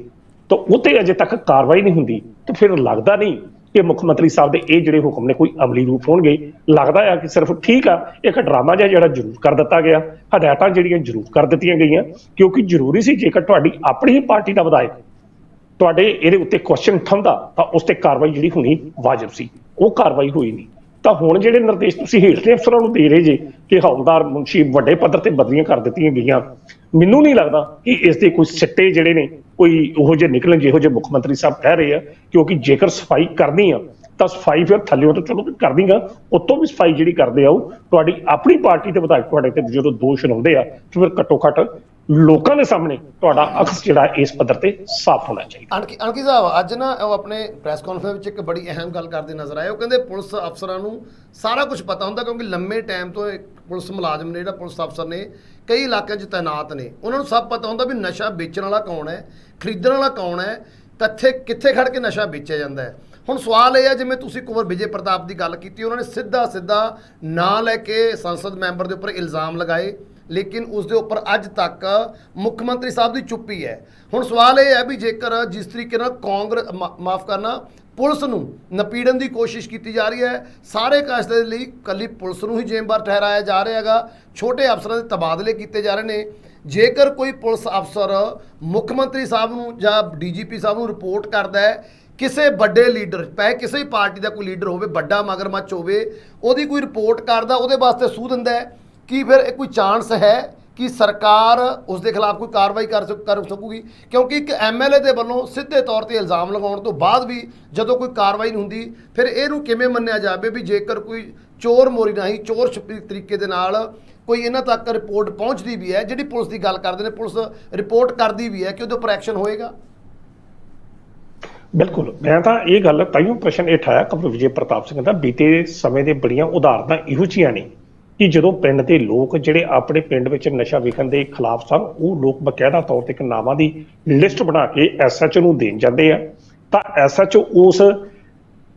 ਤਾਂ ਉਤੇ ਅਜੇ ਤੱਕ ਕਾਰਵਾਈ ਨਹੀਂ ਹੁੰਦੀ ਤਾਂ ਫਿਰ ਲੱਗਦਾ ਨਹੀਂ ਕਿ ਮੁੱਖ ਮੰਤਰੀ ਸਾਹਿਬ ਦੇ ਇਹ ਜਿਹੜੇ ਹੁਕਮ ਨੇ ਕੋਈ ਅਮਲੀ ਰੂਪ ਹੋਣਗੇ। ਲੱਗਦਾ ਆ ਕਿ ਸਿਰਫ ਠੀਕ ਆ, ਇੱਕ ਡਰਾਮਾ ਜਿਹਾ ਜਿਹੜਾ ਜ਼ਰੂਰ ਕਰ ਦਿੱਤਾ ਗਿਆ। ਹਦਾਇਤਾਂ ਜਿਹੜੀਆਂ ਜ਼ਰੂਰ ਕਰ ਦਿੱਤੀਆਂ ਗਈਆਂ, ਕਿਉਂਕਿ ਜ਼ਰੂਰੀ ਸੀ ਜੇਕਰ ਤੁਹਾਡੀ ਆਪਣੀ ਹੀ ਪਾਰਟੀ ਦਾ ਵਿਧਾਇਕ ਤੁਹਾਡੇ ਇਹਦੇ ਉੱਤੇ ਕੁਐਸਚਨ ਉਠਾਉਂਦਾ, ਤਾਂ ਉਸ ਤੇ ਕਾਰਵਾਈ ਜਿਹੜੀ ਹੋਣੀ ਵਾਜਬ ਸੀ। ਉਹ ਕਾਰਵਾਈ ਹੋਈ ਨਹੀਂ। ਤਾਂ ਹੁਣ ਜਿਹੜੇ ਨਿਰਦੇਸ਼ ਤੁਸੀਂ ਹੇਠਲੇ ਅਫਸਰਾਂ ਨੂੰ ਦੇ ਰਹੇ ਜੇ ਕਿ ਹੌਲਦਾਰ ਮੁਨਸ਼ੀ ਵੱਡੇ ਪੱਧਰ ਤੇ ਬਦਲੀਆਂ ਕਰ ਦਿੱਤੀਆਂ ਗਈਆਂ, ਮੈਨੂੰ ਨਹੀਂ ਲੱਗਦਾ ਕਿ ਇਸ ਦੇ ਕੋਈ ਸਿੱਟੇ ਜਿਹੜੇ ਨੇ ਕੋਈ ਉਹੋ ਜਿਹੇ ਨਿਕਲਣ ਜਿਹੋ ਜਿਹੇ ਮੁੱਖ ਮੰਤਰੀ ਸਾਹਿਬ ਕਹਿ ਰਹੇ ਆ ਕਿਉਂਕਿ ਜੇਕਰ ਸਫ਼ਾਈ ਕਰਨੀ ਆ, ਤਾਂ ਸਫ਼ਾਈ ਫਿਰ ਥੱਲਿਓਂ ਤਾਂ ਚਲੋ ਕਰ ਦीगा ਉਤੋਂ ਵੀ ਸਫ਼ਾਈ ਜਿਹੜੀ ਕਰਦੇ ਆਓ ਤੁਹਾਡੀ ਆਪਣੀ ਪਾਰਟੀ ਦੇ ਵਿਧਾਇਕ ਤੁਹਾਡੇ ਤੇ ਜਦੋਂ ਦੋਸ਼ ਲਾਉਂਦੇ ਆ, ਤੇ ਫਿਰ ਘੱਟੋ ਘੱਟ ਲੋਕਾਂ ਦੇ ਸਾਹਮਣੇ ਤੁਹਾਡਾ ਅਕਸ ਜਿਹੜਾ ਇਸ ਪੱਧਰ ਤੇ ਸਾਫ਼ ਹੋਣਾ ਚਾਹੀਦਾ। ਅਣਕੀ ਅਣਕੀ ਸਾਹਿਬ, ਅੱਜ ਨਾ ਉਹ ਆਪਣੇ ਪ੍ਰੈਸ ਕਾਨਫਰੰਸ ਵਿੱਚ ਇੱਕ ਬੜੀ ਅਹਿਮ ਗੱਲ ਕਰਦੇ ਨਜ਼ਰ ਆਏ। ਉਹ ਕਹਿੰਦੇ ਪੁਲਿਸ ਅਫਸਰਾਂ ਨੂੰ ਸਾਰਾ ਕੁਝ ਪਤਾ ਹੁੰਦਾ ਕਿਉਂਕਿ ਲੰਮੇ ਟਾਈਮ ਤੋਂ ਇੱਕ ਪੁਲਿਸ ਮੁਲਾਜ਼ਮ ਨੇ, ਜਿਹੜਾ ਪੁਲਿਸ ਅਫਸਰ ਨੇ, ਕਈ ਇਲਾਕਿਆਂ 'ਚ ਤਾਇਨਾਤ ਨੇ। ਉਹਨਾਂ ਨੂੰ ਸਭ ਪਤਾ ਹੁੰਦਾ ਵੀ ਨਸ਼ਾ ਵੇਚਣ ਵਾਲਾ ਕੌਣ ਹੈ ਖਰੀਦਣ ਵਾਲਾ ਕੌਣ ਹੈ? ਕਿੱਥੇ ਕਿੱਥੇ ਖੜ ਕੇ ਨਸ਼ਾ ਵੇਚਿਆ ਜਾਂਦਾ ਹੈ? ਹੁਣ ਸਵਾਲ ਇਹ ਹੈ, ਜਿਵੇਂ ਤੁਸੀਂ ਕੁੰਵਰ ਵਿਜੇ ਪ੍ਰਤਾਪ ਦੀ ਗੱਲ ਕੀਤੀ, ਉਹਨਾਂ ਨੇ ਸਿੱਧਾ ਸਿੱਧਾ ਨਾਂ ਲੈ ਕੇ ਸੰਸਦ ਮੈਂਬਰ ਦੇ ਉੱਪਰ ਇਲਜ਼ਾਮ ਲਗਾਏ, ਲੇਕਿਨ ਉਸ ਦੇ ਉੱਪਰ ਅੱਜ ਤੱਕ ਮੁੱਖ ਮੰਤਰੀ ਸਾਹਿਬ ਦੀ ਚੁੱਪੀ ਹੈ। ਹੁਣ ਸਵਾਲ ਇਹ ਹੈ ਵੀ ਜੇਕਰ ਜਿਸ ਤਰੀਕੇ ਨਾਲ ਕਾਂਗਰਸ ਮਾਫ ਕਰਨਾ, ਪੁਲਿਸ ਨੂੰ ਨਪੀੜਨ ਦੀ ਕੋਸ਼ਿਸ਼ ਕੀਤੀ ਜਾ ਰਹੀ ਹੈ, ਸਾਰੇ ਕਾਸਤੇ ਦੇ ਲਈ ਕੱਲੀ ਪੁਲਿਸ ਨੂੰ ਹੀ ਜ਼ਿੰਮੇਵਾਰ ਠਹਿਰਾਇਆ ਜਾ ਰਿਹਾ ਹੈਗਾ। ਛੋਟੇ ਅਫਸਰਾਂ ਦੇ ਤਬਾਦਲੇ ਕੀਤੇ ਜਾ ਰਹੇ ਨੇ। ਜੇਕਰ ਕੋਈ ਪੁਲਿਸ ਅਫਸਰ ਮੁੱਖ ਮੰਤਰੀ ਸਾਹਿਬ ਨੂੰ ਜਾਂ ਡੀਜੀਪੀ ਸਾਹਿਬ ਨੂੰ ਰਿਪੋਰਟ ਕਰਦਾ ਹੈ, ਕਿਸੇ ਵੱਡੇ ਲੀਡਰ ਪੈ ਕਿਸੇ ਪਾਰਟੀ ਦਾ ਕੋਈ ਲੀਡਰ ਹੋਵੇ, ਵੱਡਾ ਮਗਰਮੱਛ ਹੋਵੇ, ਉਹਦੀ ਕੋਈ ਰਿਪੋਰਟ ਕਰਦਾ, ਉਹਦੇ ਵਾਸਤੇ ਸੂਹ ਦਿੰਦਾ ਹੈ ਕੀ ਫਿਰ ਇਹ ਕੋਈ ਚਾਂਸ ਹੈ ਕਿ ਸਰਕਾਰ ਉਸ ਦੇ ਖਿਲਾਫ ਕੋਈ ਕਾਰਵਾਈ ਕਰ ਸਕ- ਕਰ ਸਕੂਗੀ? ਕਿਉਂਕਿ ਇੱਕ ਐਮਐਲਏ ਦੇ ਵੱਲੋਂ ਸਿੱਧੇ ਤੌਰ ਤੇ ਇਲਜ਼ਾਮ ਲਗਾਉਣ ਤੋਂ ਬਾਅਦ ਵੀ ਜਦੋਂ ਕੋਈ ਕਾਰਵਾਈ ਨਹੀਂ ਹੁੰਦੀ, ਫਿਰ ਇਹਨੂੰ ਕਿਵੇਂ ਮੰਨਿਆ ਜਾਵੇ ਵੀ ਜੇਕਰ ਕੋਈ ਚੋਰ ਮੋਰੀ ਨਹੀਂ, ਚੋਰ ਛੁਪੀ ਤਰੀਕੇ ਦੇ ਨਾਲ ਕੋਈ ਇਹਨਾਂ ਤੱਕ ਰਿਪੋਰਟ ਪਹੁੰਚਦੀ ਵੀ ਹੈ, ਜਿਹੜੀ ਪੁਲਿਸ ਦੀ ਗੱਲ ਕਰਦੇ ਨੇ, ਪੁਲਿਸ ਰਿਪੋਰਟ ਕਰਦੀ ਵੀ ਹੈ ਕਿ ਉਹਦੇ ਉੱਪਰ ਐਕਸ਼ਨ ਹੋਏਗਾ? ਬਿਲਕੁਲ। ਮੈਂ ਤਾਂ ਇਹ ਗੱਲ ਤਾਈਓ ਪ੍ਰਸ਼ਨ ਇਹ ਠਾਇਆ ਕਪਰ ਵਿਜੇ ਪ੍ਰਤਾਪ ਸਿੰਘ ਦਾ, ਬੀਤੇ ਸਮੇਂ ਦੇ ਬੜੀਆਂ ਉਦਾਹਰਨਾਂ ਇਹੋ ਜਿਹੀਆਂ ਨੇ ਕਿ ਜਦੋਂ ਪਿੰਡ ਦੇ ਲੋਕ ਜਿਹੜੇ ਆਪਣੇ ਪਿੰਡ ਵਿੱਚ ਨਸ਼ਾ ਵਿਕਣ ਦੇ ਖਿਲਾਫ ਸਨ, ਉਹ ਲੋਕ ਬਕਾਇਦਾ ਤੌਰ ਤੇ ਇੱਕ ਨਾਵਾਂ ਦੀ ਲਿਸਟ ਬਣਾ ਕੇ ਐਸਐਚਓ ਨੂੰ ਦੇਣ ਜਾਂਦੇ ਆ, ਤਾਂ ਐਸਐਚਓ ਉਸ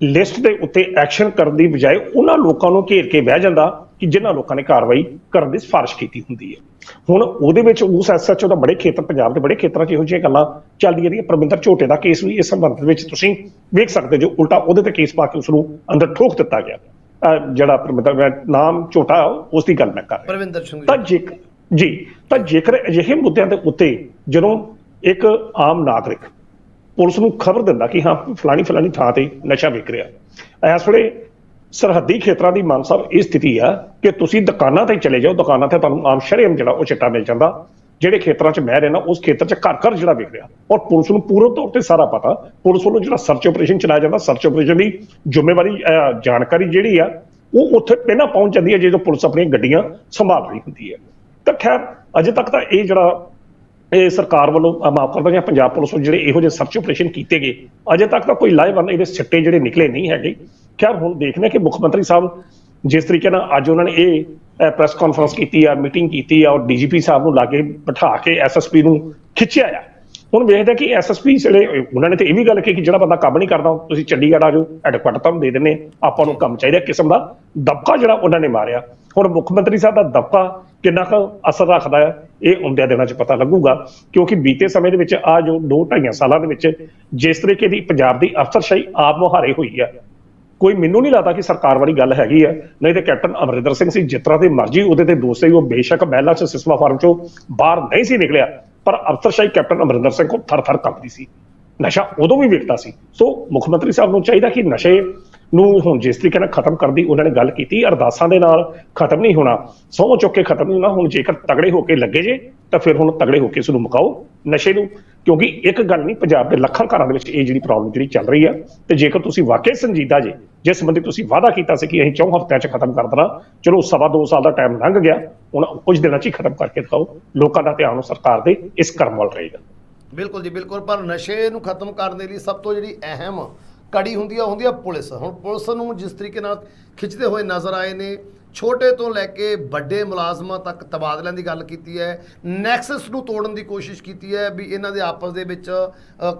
ਲਿਸਟ ਦੇ ਉੱਤੇ ਐਕਸ਼ਨ ਕਰਨ ਦੀ ਬਜਾਏ ਉਹਨਾਂ ਲੋਕਾਂ ਨੂੰ ਘੇਰ ਕੇ ਬਹਿ ਜਾਂਦਾ ਕਿ ਜਿਨ੍ਹਾਂ ਲੋਕਾਂ ਨੇ ਕਾਰਵਾਈ ਕਰਨ ਦੀ ਸਿਫਾਰਿਸ਼ ਕੀਤੀ ਹੁੰਦੀ ਹੈ। ਹੁਣ ਉਹਦੇ ਵਿੱਚ ਉਸ ਐਸਐਚਓ ਦਾ ਬੜੇ ਖੇਤਰ ਪੰਜਾਬ ਦੇ ਬੜੇ ਖੇਤਰਾਂ 'ਚ ਇਹੋ ਜਿਹੀਆਂ ਗੱਲਾਂ ਚੱਲਦੀਆਂ ਰਹੀਆਂ। ਪਰਮਿੰਦਰ ਝੋਟੇ ਦਾ ਕੇਸ ਵੀ ਇਸ ਸੰਬੰਧ ਵਿੱਚ ਤੁਸੀਂ ਵੇਖ ਸਕਦੇ ਜੋ ਉਲਟਾ ਉਹਦੇ ਤੇ ਕੇਸ ਪਾ ਕੇ ਉਸ ਨੂੰ ਅੰਦਰ ਠੋਕ ਦਿੱਤਾ ਗਿਆ। ਜਿਹੜਾ ਪਰਮਿੰਦਰ ਮੈਂ ਨਾਮ ਝੋਟਾ ਉਸ ਦੀ ਗੱਲ ਮੈਂ ਕਰ ਰਿਹਾ। ਪਰਵਿੰਦਰ ਸਿੰਘ ਤਾਂ ਜੀ ਜੀ ਤਾਂ ਜੇਕਰ ਅਜਿਹੇ ਮੁੱਦਿਆਂ ਦੇ ਉੱਤੇ ਜਦੋਂ ਇੱਕ ਆਮ ਨਾਗਰਿਕ ਪੁਲਿਸ ਨੂੰ ਖਬਰ ਦਿੰਦਾ ਕਿ ਹਾਂ ਫਲਾਣੀ ਫਲਾਣੀ ਥਾਂ ਤੇ ਨਸ਼ਾ ਵਿਕ ਰਿਹਾ। ਇਸ ਵੇਲੇ ਸਰਹੱਦੀ ਖੇਤਰਾਂ ਦੀ ਮਾਨ ਸਾਹਿਬ ਇਹ ਸਥਿਤੀ ਆ ਕਿ ਤੁਸੀਂ ਦੁਕਾਨਾਂ ਤੇ ਚਲੇ ਜਾਓ, ਦੁਕਾਨਾਂ ਤੇ ਤੁਹਾਨੂੰ ਆਮ ਸ਼ਰੇਆਮ ਜਿਹੜਾ ਉਹ ਚਿੱਟਾ ਮਿਲ ਜਾਂਦਾ। ਜਿਹੜੇ ਖੇਤਰਾਂ 'ਚ ਮੈਂ ਰਹਿਣਾ ਉਸ ਖੇਤਰ 'ਚ ਘਰ ਘਰ ਜਿਹੜਾ ਵਿਕ ਰਿਹਾ। ਔਰ ਪੁਲਿਸ ਨੂੰ ਪੂਰਨ ਤੌਰ ਤੇ ਸਾਰਾ ਪਤਾ, ਪੁਲਿਸ ਵੱਲੋਂ ਜਿਹੜਾ ਸਰਚ ਆਪਰੇਸ਼ਨ ਚਲਾਇਆ ਜਾਂਦਾ, ਸਰਚ ਆਪਰੇਸ਼ਨ ਦੀ ਜ਼ਿੰਮੇਵਾਰੀ ਜਾਣਕਾਰੀ ਜਿਹੜੀ ਆ, ਉਹ ਉੱਥੇ ਪਹਿਲਾਂ ਪਹੁੰਚ ਜਾਂਦੀ ਹੈ ਜਦੋਂ ਪੁਲਿਸ ਆਪਣੀਆਂ ਗੱਡੀਆਂ ਸੰਭਾਲ ਰਹੀ ਹੁੰਦੀ ਹੈ। ਤਾਂ ਖੈਰ, ਅਜੇ ਤੱਕ ਤਾਂ ਇਹ ਜਿਹੜਾ ਇਹ ਸਰਕਾਰ ਵੱਲੋਂ ਮਾਫ਼ ਕਰਦਾ ਜਾਂ ਪੰਜਾਬ ਪੁਲਿਸ ਵੱਲੋਂ ਜਿਹੜੇ ਇਹੋ ਜਿਹੇ ਸਰਚ ਆਪਰੇਸ਼ਨ ਕੀਤੇ ਗਏ, ਅਜੇ ਤੱਕ ਤਾਂ ਕੋਈ ਲਾਹੇਵੰਦ ਇਹਦੇ ਸਿੱਟੇ ਜਿਹੜੇ ਨਿਕਲੇ ਨਹੀਂ ਹੈਗੇ। ਖੈਰ ਹੁਣ ਦੇਖਦੇ ਹਾਂ ਕਿ ਮੁੱਖ ਮੰਤਰੀ ਸਾਹਿਬ ਜਿਸ ਤਰੀਕੇ ਨਾਲ ਅੱਜ ਉਹਨਾਂ ਨੇ ਇਹ ਪ੍ਰੈਸ ਕਾਨਫਰੰਸ ਕੀਤੀ ਆ ਮੀਟਿੰਗ ਕੀਤੀ ਆ, ਔਰ ਡੀਜੀਪੀ ਸਾਹਿਬ ਨੂੰ ਲਾਗੇ ਬਿਠਾ ਕੇ ਐਸਐਸਪੀ ਨੂੰ ਖਿੱਚਿਆ ਆ। ਹੁਣ ਵੇਖਦੇ ਹਾਂ ਕਿ ਐਸਐਸਪੀ ਜਿਹੜੇ, ਉਹਨਾਂ ਨੇ ਤੇ ਇਹ ਵੀ ਗੱਲ ਕਹੀ ਕਿ ਜਿਹੜਾ ਬੰਦਾ ਕੰਮ ਨਹੀਂ ਕਰਦਾ, ਤੁਸੀਂ ਚੰਡੀਗੜ੍ਹ ਆ ਜਾਓ ਹੈਡਕੁਆਟਰ ਤੁਹਾਨੂੰ ਦੇ ਦਿੰਨੇ ਆਪਾਂ ਨੂੰ ਕੰਮ ਚਾਹੀਦਾ ਕਿਸਮ ਦਾ ਦਬਕਾ ਜਿਹੜਾ ਉਹਨਾਂ ਨੇ ਮਾਰਿਆ। ਹੁਣ ਮੁੱਖ ਮੰਤਰੀ ਸਾਹਿਬ ਦਾ ਦਬਕਾ ਕਿੰਨਾ ਕੁ ਅਸਰ ਰੱਖਦਾ ਹੈ ਇਹ ਆਉਂਦਿਆਂ ਦਿਨਾਂ 'ਚ ਪਤਾ ਲੱਗੂਗਾ, ਕਿਉਂਕਿ ਬੀਤੇ ਸਮੇਂ ਦੇ ਵਿੱਚ ਆ ਜੋ 2 2.5 ਸਾਲਾਂ ਦੇ ਵਿੱਚ ਜਿਸ ਤਰੀਕੇ ਦੀ ਪੰਜਾਬ ਦੀ ਅਫਸਰਸ਼ਾਹੀ ਆਪ ਮੁਹਾਰੇ ਹੋਈ ਆ ਕੋਈ ਮੈਨੂੰ ਨਹੀਂ ਲੱਗਦਾ ਕਿ ਸਰਕਾਰ ਵਾਲੀ ਗੱਲ ਹੈਗੀ ਹੈ। ਨਹੀਂ ਤੇ ਕੈਪਟਨ ਅਮਰਿੰਦਰ ਸਿੰਘ ਸੀ, ਜਿਸ ਤਰ੍ਹਾਂ ਦੀ ਮਰਜ਼ੀ ਉਹਦੇ ਤੇ ਦੋਸਤ ਸੀ, ਉਹ ਬੇਸ਼ੱਕ ਮਹਿਲਾ ਚ ਸਿਸਮਾ ਫਾਰਮ ਚੋਂ ਬਾਹਰ ਨਹੀਂ ਸੀ ਨਿਕਲਿਆ। ਪਰ ਅਫਸਰਸ਼ਾਹੀ ਕੈਪਟਨ ਅਮਰਿੰਦਰ ਸਿੰਘ ਕੋਲ ਥਰ ਥਰ ਕੰਬਦੀ ਸੀ। ਨਸ਼ਾ ਉਦੋਂ ਵੀ ਵਿਕਦਾ ਸੀ। ਸੋ ਮੁੱਖ ਮੰਤਰੀ ਸਾਹਿਬ ਨੂੰ ਚਾਹੀਦਾ ਕਿ ਨਸ਼ੇ ਨੂੰ ਹੁਣ ਜਿਸ ਤਰੀਕੇ ਨਾਲ ਖਤਮ ਕਰਦੀ ਉਹਨਾਂ ਨੇ ਗੱਲ ਕੀਤੀ, ਅਰਦਾਸਾਂ ਦੇ ਨਾਲ ਖਤਮ ਨਹੀਂ ਹੋਣਾ। ਸਹੁੰ ਚੁੱਕ ਕੇ ਖਤਮ ਨਹੀਂ ਹੋਣਾ। ਹੁਣ ਜੇਕਰ ਤਗੜੇ ਹੋ ਕੇ ਲੱਗੇ ਜੇ, ਤਾਂ ਫਿਰ ਹੁਣ ਤਗੜੇ ਹੋ ਕੇ ਇਸ ਨੂੰ ਮੁਕਾਓ ਨਸ਼ੇ ਨੂੰ। ਕਿਉਂਕਿ ਇੱਕ ਗੱਲ ਨਹੀਂ, ਪੰਜਾਬ ਦੇ ਲੱਖਾਂ ਘਰਾਂ ਦੇ ਵਿੱਚ ਇਹ ਜਿਹੜੀ ਪ੍ਰੋਬਲਮ ਜਿਹੜੀ ਚੱਲ ਰਹੀ ਆ ਤੇ ਜੇਕਰ ਤੁਸੀਂ ਵਾਕਈ ਸੰਜੀਦਾ ਜੇ ਜਿਸ ਸੰਬੰਧੀ ਤੁਸੀਂ ਵਾਅਦਾ ਕੀਤਾ ਸੀ ਕਿ ਅਸੀਂ ਚੌਂ ਹਫ਼ਤਿਆਂ 'ਚ ਖਤਮ ਕਰ ਦੇਣਾ। ਚਲੋ ਸਵਾ ਦੋ ਸਾਲ ਦਾ ਟਾਈਮ ਲੰਘ ਗਿਆ। ਹੁਣ ਕੁਝ ਦਿਨਾਂ 'ਚ ਹੀ ਖਤਮ ਕਰਕੇ ਦਿਖਾਓ। ਲੋਕਾਂ ਦਾ ਧਿਆਨ ਉਹ ਸਰਕਾਰ ਦੇ ਇਸ ਕਰਮ ਵੱਲ ਰਹੇਗਾ। ਬਿਲਕੁਲ ਜੀ, ਬਿਲਕੁਲ। ਪਰ ਨਸ਼ੇ ਨੂੰ ਖਤਮ ਕਰਨ ਦੇ ਲਈ ਸਭ ਤੋਂ ਜਿਹੜੀ ਅਹਿਮ ਕੜੀ ਹੁੰਦੀ ਆ ਹੁੰਦੀ ਆ ਪੁਲਿਸ। ਹੁਣ ਪੁਲਿਸ ਨੂੰ ਜਿਸ ਤਰੀਕੇ ਨਾਲ ਖਿੱਚਦੇ ਹੋਏ ਨਜ਼ਰ ਆਏ ਨੇ ਛੋਟੇ ਤੋਂ ਲੈ ਕੇ ਵੱਡੇ ਮੁਲਾਜ਼ਮਾਂ ਤੱਕ ਤਬਾਦਲਿਆਂ ਦੀ ਗੱਲ ਕੀਤੀ ਹੈ ਨੈਕਸਸ ਨੂੰ ਤੋੜਨ ਦੀ ਕੋਸ਼ਿਸ਼ ਕੀਤੀ ਹੈ ਵੀ ਇਹਨਾਂ ਦੇ ਆਪਸ ਦੇ ਵਿੱਚ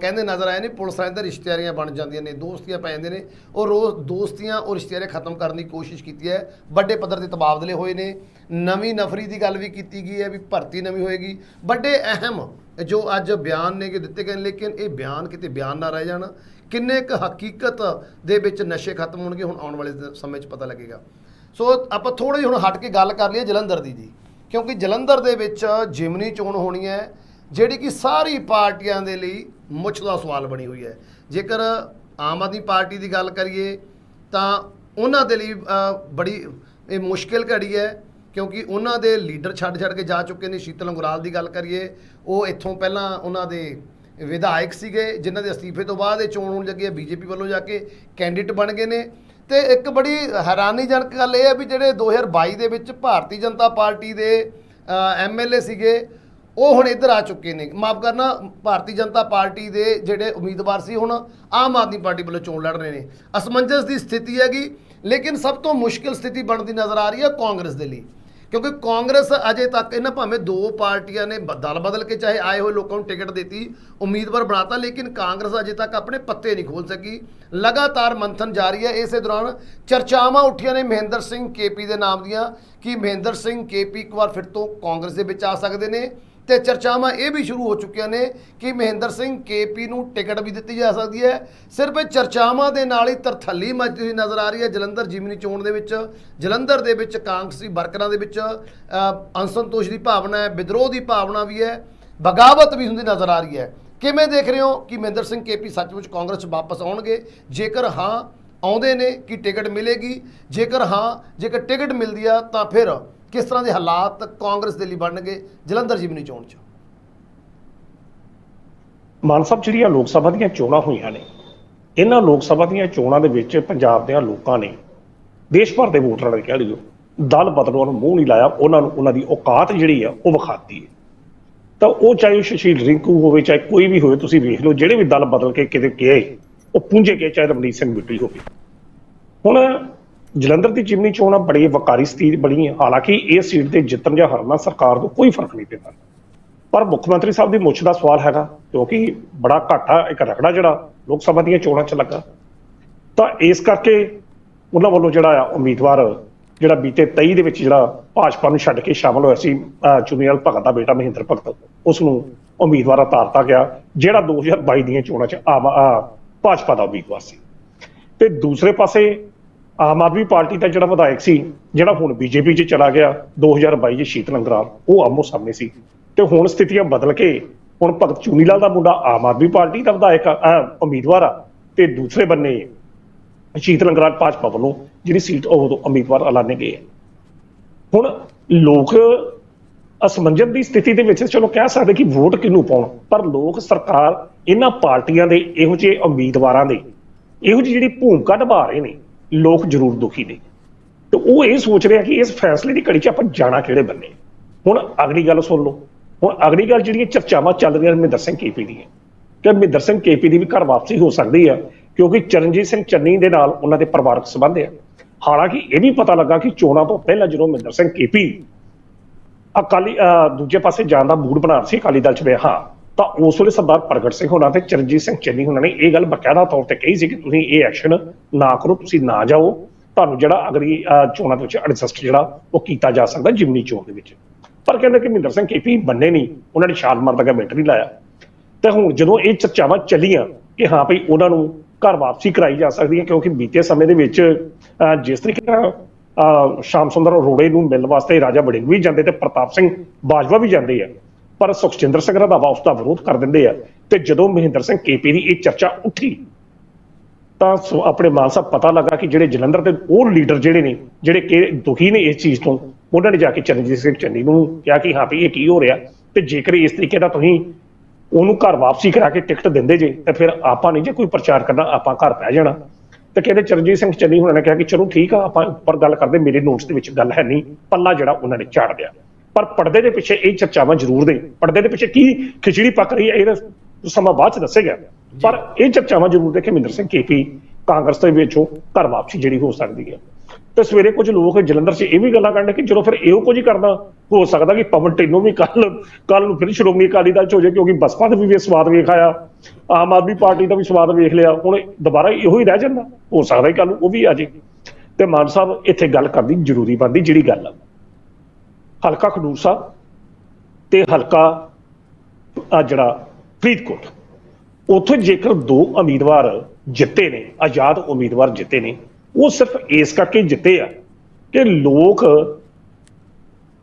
ਕਹਿੰਦੇ ਨਜ਼ਰ ਆਏ ਨੇ ਪੁਲਿਸ ਵਾਲਿਆਂ ਦੇ ਰਿਸ਼ਤੇਦਾਰੀਆਂ ਬਣ ਜਾਂਦੀਆਂ ਨੇ ਦੋਸਤੀਆਂ ਪੈ ਜਾਂਦੇ ਨੇ ਉਹ ਰੋਜ਼ ਦੋਸਤੀਆਂ ਔਰ ਰਿਸ਼ਤੇਦਾਰੀਆਂ ਖਤਮ ਕਰਨ ਦੀ ਕੋਸ਼ਿਸ਼ ਕੀਤੀ ਹੈ। ਵੱਡੇ ਪੱਧਰ ਤੇ ਤਬਾਦਲੇ ਹੋਏ ਨੇ ਨਵੀਂ ਨਫਰੀ ਦੀ ਗੱਲ ਵੀ ਕੀਤੀ ਗਈ ਹੈ ਵੀ ਭਰਤੀ ਨਵੀਂ ਹੋਏਗੀ। ਵੱਡੇ ਅਹਿਮ ਜੋ ਅੱਜ ਬਿਆਨ ਨੇ ਕਿ ਦਿੱਤੇ ਗਏ ਨੇ, ਲੇਕਿਨ ਇਹ ਬਿਆਨ ਕਿਤੇ ਬਿਆਨ ਨਾ ਰਹਿ ਜਾਣ। ਕਿੰਨੇ ਕੁ ਹਕੀਕਤ ਦੇ ਵਿੱਚ ਨਸ਼ੇ ਖਤਮ ਹੋਣਗੇ ਹੁਣ ਆਉਣ ਵਾਲੇ ਸਮੇਂ 'ਚ ਪਤਾ ਲੱਗੇਗਾ। ਸੋ ਆਪਾਂ ਥੋੜੀ ਜਿਹੀ ਹੁਣ ਹਟ ਕੇ ਗੱਲ ਕਰ ਲਈਏ ਜਲੰਧਰ ਦੀ ਜੀ, ਕਿਉਂਕਿ ਜਲੰਧਰ ਦੇ ਵਿੱਚ ਜਿਮਨੀ ਚੋਣ ਹੋਣੀ ਹੈ, ਜਿਹੜੀ ਕਿ ਸਾਰੀ ਪਾਰਟੀਆਂ ਦੇ ਲਈ ਮੁੱਛ ਦਾ ਸਵਾਲ ਬਣੀ ਹੋਈ ਹੈ। ਜੇਕਰ ਆਮ ਆਦਮੀ ਪਾਰਟੀ ਦੀ ਗੱਲ ਕਰੀਏ, ਤਾਂ ਉਹਨਾਂ ਦੇ ਲਈ ਬੜੀ, ਇਹ ਮੁਸ਼ਕਿਲ ਘੜੀ ਹੈ, ਕਿਉਂਕਿ ਉਹਨਾਂ ਦੇ ਲੀਡਰ ਛੱਡ ਛੱਡ ਕੇ ਜਾ ਚੁੱਕੇ ਨੇ ਸ਼ੀਤਲ ਅੰਗਰਾਲ ਦੀ ਗੱਲ ਕਰੀਏ। ਉਹ ਇੱਥੋਂ ਪਹਿਲਾਂ ਉਹਨਾਂ ਦੇ ਵਿਧਾਇਕ ਸੀਗੇ, ਜਿਨ੍ਹਾਂ ਦੇ ਅਸਤੀਫੇ ਤੋਂ ਬਾਅਦ ਇਹ ਚੋਣ ਹੋਣ ਲੱਗੀ ਹੈ ਬੀਜੇਪੀ ਵੱਲੋਂ ਜਾ ਕੇ ਕੈਂਡੀਡੇਟ ਬਣ ਗਏ ਨੇ। ਤੇ ਇੱਕ ਬੜੀ ਹੈਰਾਨੀਜਨਕ ਗੱਲ ਇਹ ਹੈ ਵੀ ਜਿਹੜੇ 2022 ਦੇ ਵਿੱਚ ਭਾਰਤੀ ਜਨਤਾ ਪਾਰਟੀ ਦੇ ਐਮਐਲਏ ਸੀਗੇ, ਉਹ ਹੁਣ ਇੱਧਰ ਆ ਚੁੱਕੇ ਨੇ। ਮਾਫ ਕਰਨਾ, ਭਾਰਤੀ ਜਨਤਾ ਪਾਰਟੀ ਦੇ ਜਿਹੜੇ ਉਮੀਦਵਾਰ ਸੀ ਹੁਣ ਆਮ ਆਦਮੀ ਪਾਰਟੀ ਵੱਲੋਂ ਚੋਣ ਲੜ ਰਹੇ ਨੇ। ਅਸਮੰਜਸ ਦੀ ਸਥਿਤੀ ਹੈਗੀ, ਲੇਕਿਨ ਸਭ ਤੋਂ ਮੁਸ਼ਕਿਲ ਸਥਿਤੀ ਬਣਦੀ ਨਜ਼ਰ ਆ ਰਹੀ ਹੈ ਕਾਂਗਰਸ ਦੇ ਲਈ। ਕਿਉਂਕਿ ਕਾਂਗਰਸ ਅਜੇ ਤੱਕ ਇਹਨਾਂ ਭਾਵੇਂ ਦੋ ਪਾਰਟੀਆਂ ਨੇ ਬ- ਦਲ ਬਦਲ ਕੇ ਚਾਹੇ ਆਏ ਹੋਏ ਲੋਕਾਂ ਨੂੰ ਟਿਕਟ ਦਿੱਤੀ, ਉਮੀਦਵਾਰ ਬਣਾਤਾ, ਲੇਕਿਨ ਕਾਂਗਰਸ ਅਜੇ ਤੱਕ ਆਪਣੇ ਪੱਤੇ ਨਹੀਂ ਖੋਲ ਸਕੀ। ਲਗਾਤਾਰ ਮੰਥਨ ਜਾਰੀ ਹੈ। ਇਸੇ ਦੌਰਾਨ ਚਰਚਾਵਾਂ ਉੱਠੀਆਂ ਨੇ ਮਹਿੰਦਰ ਸਿੰਘ ਕੇਪੀ ਦੇ ਨਾਮ ਦੀਆਂ ਕਿ ਮਹਿੰਦਰ ਸਿੰਘ ਕੇਪੀ ਇੱਕ ਵਾਰ ਫਿਰ ਤੋਂ ਕਾਂਗਰਸ ਦੇ ਵਿੱਚ ਆ ਸਕਦੇ ਨੇ। ਤੇ ਚਰਚਾਵਾਂ ਇਹ ਵੀ ਸ਼ੁਰੂ ਹੋ ਚੁੱਕੀਆਂ ਨੇ ਕਿ ਮਹਿੰਦਰ ਸਿੰਘ ਕੇਪੀ ਨੂੰ ਟਿਕਟ ਵੀ ਦਿੱਤੀ ਜਾ ਸਕਦੀ ਹੈ। ਸਿਰਫ ਇਹ ਚਰਚਾਵਾਂ ਦੇ ਨਾਲ ਹੀ ਤਰਥੱਲੀ ਮਚਦੀ ਹੋਈ ਨਜ਼ਰ ਆ ਰਹੀ ਹੈ। ਜਲੰਧਰ ਜਿਮਨੀ ਚੋਣ ਦੇ ਵਿੱਚ ਜਲੰਧਰ ਦੇ ਵਿੱਚ ਕਾਂਗਰਸੀ ਵਰਕਰਾਂ ਦੇ ਵਿੱਚ ਅ, ਦੀ ਭਾਵਨਾ ਹੈ ਵਿਦਰੋਹ ਦੀ ਭਾਵਨਾ ਵੀ ਹੈ ਬਗਾਵਤ ਵੀ ਹੁੰਦੀ ਨਜ਼ਰ ਆ ਰਹੀ ਹੈ। ਕਿਵੇਂ ਦੇਖ ਰਹੇ ਹੋ ਕਿ ਮਹਿੰਦਰ ਸਿੰਘ ਕੇਪੀ ਸੱਚਮੁੱਚ ਕਾਂਗਰਸ 'ਚ ਵਾਪਸ ਆਉਣਗੇ? ਜੇਕਰ ਹਾਂ ਆਉਂਦੇ ਨੇ ਕਿ ਟਿਕਟ ਮਿਲੇਗੀ? ਜੇਕਰ ਹਾਂ ਜੇਕਰ ਟਿਕਟ ਮਿਲਦੀ ਆ ਤਾਂ ਫਿਰ ਕਿਸ ਤਰ੍ਹਾਂ ਦੇ ਹਾਲਾਤ ਕਾਂਗਰਸ ਦੇ ਲਈ ਬਣਨਗੇ? ਜਲੰਧਰ ਜਿਮਨੀ ਚੋਣ 'ਚ। ਮਾਨ ਸਾਹਿਬ, ਜਿਹੜੀਆਂ ਲੋਕ ਸਭਾ ਦੀਆਂ ਚੋਣਾਂ ਹੋਈਆਂ ਨੇ, ਇਹਨਾਂ ਲੋਕ ਸਭਾ ਦੀਆਂ ਚੋਣਾਂ ਦੇ ਵਿੱਚ ਪੰਜਾਬ ਦੇ ਲੋਕਾਂ ਨੇ ਦੇਸ਼ ਭਰ ਦੇ ਵੋਟਰਾਂ ਨੇ ਕਹਿ ਲਿਓ ਦਲ ਬਦਲਣ ਨੂੰ ਮੂੰਹ ਨਹੀਂ ਲਾਇਆ, ਉਹਨਾਂ ਨੂੰ ਉਹਨਾਂ ਦੀ ਔਕਾਤ ਜਿਹੜੀ ਆ, ਉਹ ਵਿਖਾਤੀ ਹੈ। ਤਾਂ ਉਹ ਚਾਹੇ ਉਹ ਸੁਸ਼ੀਲ ਰਿੰਕੂ ਹੋਵੇ, ਚਾਹੇ ਕੋਈ ਵੀ ਹੋਵੇ, ਤੁਸੀਂ ਵੇਖ ਲਓ, ਜਿਹੜੇ ਵੀ ਦਲ ਬਦਲ ਕੇ ਕਿਤੇ ਗਏ, ਉਹ ਪੁੰਜੇ ਗਏ, ਚਾਹੇ ਰਮਨੀਤ ਸਿੰਘ ਮਿੱਟੀ ਹੋਵੇ। ਹੁਣ ਜਲੰਧਰ ਦੀ ਜਿਮਨੀ ਚੋਣ ਆ ਬੜੀ ਵਕਾਰੀ ਸਥਿਤੀ ਬਣੀ ਹੈ। ਹਾਲਾਂਕਿ ਇਹ ਸੀਟ ਤੇ ਜਿੱਤਣ ਜਾਂ ਹਾਰਨਾ ਸਰਕਾਰ ਨੂੰ ਕੋਈ ਫ਼ਰਕ ਨਹੀਂ ਪੈਂਦਾ। ਪਰ ਮੁੱਖ ਮੰਤਰੀ ਸਾਹਿਬ ਦੀ ਮੁੱਛ ਦਾ ਸਵਾਲ ਹੈਗਾ, ਕਿਉਂਕਿ ਬੜਾ ਘਾਟਾ, ਇੱਕ ਰਗੜਾ ਜਿਹੜਾ ਲੋਕ ਸਭਾ ਦੀਆਂ ਚੋਣਾਂ 'ਚ ਲੱਗਾ। ਤਾਂ ਇਸ ਕਰਕੇ ਉਹਨਾਂ ਵੱਲੋਂ ਜਿਹੜਾ ਆ ਉਮੀਦਵਾਰ, ਜਿਹੜਾ ਬੀਤੇ 23 ਦੇ ਵਿੱਚ ਜਿਹੜਾ ਭਾਜਪਾ ਨੂੰ ਛੱਡ ਕੇ ਸ਼ਾਮਲ ਹੋਇਆ ਸੀ, ਅਹ ਭਗਤ ਦਾ ਬੇਟਾ ਮਹਿੰਦਰ ਭਗਤ, ਉਸ ਨੂੰ ਉਮੀਦਵਾਰ ਉਤਾਰਤਾ ਗਿਆ, ਜਿਹੜਾ 2022 ਦੀਆਂ ਚੋਣਾਂ 'ਚ ਆ ਭਾਜਪਾ ਦਾ ਉਮੀਦਵਾਰ ਸੀ। ਤੇ ਦੂਸਰੇ ਪਾਸੇ ਆਮ ਆਦਮੀ ਪਾਰਟੀ ਦਾ ਜਿਹੜਾ ਵਿਧਾਇਕ ਸੀ ਜਿਹੜਾ ਹੁਣ ਬੀਜੇਪੀ 'ਚ ਚਲਾ ਗਿਆ 2022 'ਚ ਸ਼ੀਤ ਲੰਗਰਾਲ ਉਹ ਆਮੋ ਸਾਹਮਣੇ ਸੀ। ਤੇ ਹੁਣ ਸਥਿਤੀਆਂ ਬਦਲ ਕੇ ਹੁਣ ਭਗਤ ਚੂਨੀ ਲਾਲ ਦਾ ਮੁੰਡਾ ਆਮ ਆਦਮੀ ਪਾਰਟੀ ਦਾ ਵਿਧਾਇਕ ਆ, ਉਮੀਦਵਾਰ ਆ ਤੇ ਦੂਸਰੇ ਬੰਨੇ ਸ਼ੀਤ ਲੰਗਰਾਲ ਭਾਜਪਾ ਵੱਲੋਂ ਜਿਹੜੀ ਸੀਟ ਉਹ ਉਮੀਦਵਾਰ ਐਲਾਨੇ ਗਏ ਆ। ਹੁਣ ਲੋਕ ਅਸਮੰਜਸ ਦੀ ਸਥਿਤੀ ਦੇ ਵਿੱਚ ਚਲੋ ਕਹਿ ਸਕਦੇ ਕਿ ਵੋਟ ਕਿਹਨੂੰ ਪਾਉਣ ਪਰ ਲੋਕ ਸਰਕਾਰ ਇਹਨਾਂ ਪਾਰਟੀਆਂ ਦੇ ਇਹੋ ਜਿਹੇ ਉਮੀਦਵਾਰਾਂ ਦੇ ਇਹੋ ਜਿਹੀ ਜਿਹੜੀ ਭੂਮਿਕਾ ਨਿਭਾ ਰਹੇ ਨੇ ਲੋਕ ਜ਼ਰੂਰ ਦੁਖੀ ਨੇ। ਤੇ ਉਹ ਇਹ ਸੋਚ ਰਿਹਾ ਕਿ ਇਸ ਫੈਸਲੇ ਦੀ ਘੜੀ 'ਚ ਆਪਾਂ ਜਾਣਾ ਕਿਹੜੇ ਬੰਨੇ। ਹੁਣ ਅਗਲੀ ਗੱਲ ਸੁਣ ਲਓ। ਹੁਣ ਅਗਲੀ ਗੱਲ ਜਿਹੜੀਆਂ ਚਰਚਾਵਾਂ ਚੱਲ ਰਹੀਆਂ ਮਹਿੰਦਰ ਸਿੰਘ ਕੇਪੀ ਦੀਆਂ। ਕਿ ਮਹਿੰਦਰ ਸਿੰਘ ਕੇਪੀ ਦੀ ਵੀ ਘਰ ਵਾਪਸੀ ਹੋ ਸਕਦੀ ਹੈ ਕਿਉਂਕਿ ਚਰਨਜੀਤ ਸਿੰਘ ਚੰਨੀ ਦੇ ਨਾਲ ਉਹਨਾਂ ਦੇ ਪਰਿਵਾਰਕ ਸੰਬੰਧ ਆ। ਹਾਲਾਂਕਿ ਇਹ ਵੀ ਪਤਾ ਲੱਗਾ ਕਿ ਚੋਣਾਂ ਤੋਂ ਪਹਿਲਾਂ ਜਦੋਂ ਮਹਿੰਦਰ ਸਿੰਘ ਕੇਪੀ ਅਕਾਲੀ ਦੂਜੇ ਪਾਸੇ ਜਾਣ ਦਾ ਮੂਡ ਬਣਾ ਸੀ ਅਕਾਲੀ ਦਲ ਚ ਵੇ, ਹਾਂ ਤਾਂ ਉਸ ਵੇਲੇ ਸਰਦਾਰ ਪ੍ਰਗਟ ਸਿੰਘ ਹੋਣਾ ਤੇ ਚਰਨਜੀਤ ਸਿੰਘ ਚੰਨੀ ਹੋਣਾ ਨੇ ਇਹ ਗੱਲ ਬਕਾਇਦਾ ਤੌਰ ਤੇ ਕਹੀ ਸੀ ਕਿ ਤੁਸੀਂ ਇਹ ਐਕਸ਼ਨ ਨਾ ਕਰੋ ਤੁਸੀਂ ਨਾ ਜਾਓ। ਤੁਹਾਨੂੰ ਜਿਹੜਾ ਅਗਲੀ ਚੋਣਾਂ ਦੇ ਵਿੱਚ ਐਡਜਸਟ ਜਿਹੜਾ ਉਹ ਕੀਤਾ ਜਾ ਸਕਦਾ ਜਿਮਨੀ ਚੋਣ ਦੇ ਵਿੱਚ। ਪਰ ਕਹਿੰਦੇ ਕਿ ਮਹਿੰਦਰ ਸਿੰਘ ਕੇਪੀ ਬੰਨੇ ਨਹੀਂ ਉਹਨਾਂ ਨੇ ਛਾਲ ਮਾਰ ਲਗਾ ਨਹੀਂ ਲਾਇਆ। ਤੇ ਹੁਣ ਜਦੋਂ ਇਹ ਚਰਚਾਵਾਂ ਚੱਲੀਆਂ ਕਿ ਹਾਂ ਭਈ ਉਹਨਾਂ ਨੂੰ ਘਰ ਵਾਪਸੀ ਕਰਾਈ ਜਾ ਸਕਦੀ ਹੈ ਕਿਉਂਕਿ ਬੀਤੇ ਸਮੇਂ ਦੇ ਵਿੱਚ ਅਹ, ਜਿਸ ਤਰੀਕੇ ਨਾਲ ਅਹ, ਸ਼ਾਮ ਸੁੰਦਰ ਅਰੋੜੇ ਨੂੰ ਮਿਲਣ ਵਾਸਤੇ ਰਾਜਾ ਵੜਿੰਗ ਵੀ ਜਾਂਦੇ ਤੇ ਪ੍ਰਤਾਪ ਸਿੰਘ ਬਾਜਵਾ ਵੀ ਜਾਂਦੇ ਆ ਪਰ ਸੁਖਚਿੰਦਰ ਸਿੰਘ ਰੰਧਾਵਾ ਉਸ ਦਾ ਵਿਰੋਧ ਕਰ ਦਿੰਦੇ ਆ ਤੇ ਜਦੋਂ ਮਹਿੰਦਰ ਸਿੰਘ ਕੇਪੀ ਦੀ ਇਹ ਚਰਚਾ ਉੱਠੀ, ਤਾਂ ਸੋ- ਆਪਣੇ ਮਾਨ ਸਾਹਿਬ ਪਤਾ ਲੱਗਾ ਕਿ ਜਿਹੜੇ ਜਲੰਧਰ ਦੇ ਉਹ ਲੀਡਰ ਜਿਹੜੇ ਨੇ, ਜਿਹੜੇ ਕਿ ਦੁਖੀ ਨੇ ਇਸ ਚੀਜ਼ ਤੋਂ, ਉਹਨਾਂ ਨੇ ਜਾ ਕੇ ਚਰਨਜੀਤ ਸਿੰਘ ਚੰਨੀ ਨੂੰ ਕਿਹਾ ਕਿ ਹਾਂ ਵੀ ਇਹ ਕੀ ਹੋ ਰਿਹਾ ਤੇ ਜੇਕਰ ਇਸ ਤਰੀਕੇ ਦਾ ਤੁਸੀਂ ਉਹਨੂੰ ਘਰ ਵਾਪਸੀ ਕਰਾ ਕੇ ਟਿਕਟ ਦਿੰਦੇ ਜੇ, ਤਾਂ ਫਿਰ ਆਪਾਂ ਨਹੀਂ ਜੇ ਕੋਈ ਪ੍ਰਚਾਰ ਕਰਨਾ, ਆਪਾਂ ਘਰ ਪੈ ਜਾਣਾ। ਤੇ ਕਹਿੰਦੇ ਚਰਨਜੀਤ ਸਿੰਘ ਚੰਨੀ ਹੁਣਾਂ ਨੇ ਕਿਹਾ ਕਿ ਚਲੋ ਠੀਕ ਆ, ਆਪਾਂ ਉੱਪਰ ਗੱਲ ਕਰਦੇ, ਮੇਰੇ ਨੋਟਸ ਦੇ ਵਿੱਚ ਗੱਲ ਹੈ ਨਹੀਂ, ਪੱਲਾ ਜਿਹੜਾ ਉਹਨਾਂ ਨੇ ਝਾੜ ਦਿਆ ਪਰ ਪਰਦੇ ਦੇ ਪਿੱਛੇ ਇਹ ਚਰਚਾਵਾਂ ਜ਼ਰੂਰ ਦੇ ਪਰਦੇ ਦੇ ਪਿੱਛੇ ਕੀ ਖਿਚੜੀ ਪੱਕ ਰਹੀ ਹੈ, ਇਹ ਸਮਾਂ ਬਾਅਦ ਚ ਦੱਸੇਗਾ। ਪਰ ਇਹ ਚਰਚਾਵਾਂ ਜ਼ਰੂਰ ਦੇਖੇ ਕਿ ਮਹਿੰਦਰ ਸਿੰਘ, ਕੇਪੀ, ਕਾਂਗਰਸ ਦੇ ਵਿੱਚੋਂ ਘਰ ਵਾਪਸੀ ਜਿਹੜੀ ਹੋ ਸਕਦੀ ਹੈ। ਤੇ ਸਵੇਰੇ ਕੁਝ ਲੋਕ ਜਲੰਧਰ 'ਚ ਇਹ ਵੀ ਗੱਲਾਂ ਕਰਨ ਕਿ ਜਦੋਂ ਫਿਰ ਇਹੋ ਕੁਝ ਹੀ ਕਰਨਾ ਹੋ ਸਕਦਾ ਕਿ ਪਵਨ ਢਿੱਲੋਂ ਵੀ ਕੱਲ ਕੱਲ ਨੂੰ ਫਿਰ ਸ਼੍ਰੋਮਣੀ ਅਕਾਲੀ ਦਲ 'ਚ ਹੋ ਜਾਏ, ਕਿਉਂਕਿ ਬਸਪਾ ਦਾ ਵੀ ਸਵਾਦ ਵੇਖ ਆਇਆ ਆਮ ਆਦਮੀ ਪਾਰਟੀ ਦਾ ਵੀ ਸਵਾਦ ਵੇਖ ਲਿਆ, ਹੁਣ ਦੁਬਾਰਾ ਇਹੋ ਹੀ ਰਹਿ ਜਾਂਦਾ। ਹੋ ਸਕਦਾ ਕਿ ਕੱਲ ਨੂੰ ਉਹ ਵੀ ਆ ਜੇ ਤੇ ਮਾਨ ਸਾਹਿਬ, ਇੱਥੇ ਗੱਲ ਕਰਨੀ ਜ਼ਰੂਰੀ ਬਣਦੀ, ਜਿਹੜੀ ਗੱਲ ਆ। ਹਲਕਾ ਖਡੂਰ ਸਾਹਿਬ ਤੇ ਹਲਕਾ ਆ ਜਿਹੜਾ ਫਰੀਦਕੋਟ। ਉੱਥੇ ਜੇਕਰ ਦੋ ਉਮੀਦਵਾਰ ਜਿੱਤੇ ਨੇ, ਆਜ਼ਾਦ ਉਮੀਦਵਾਰ ਜਿੱਤੇ ਨੇ, ਉਹ ਸਿਰਫ ਇਸ ਕਰਕੇ ਜਿੱਤੇ ਆ ਕਿ ਲੋਕ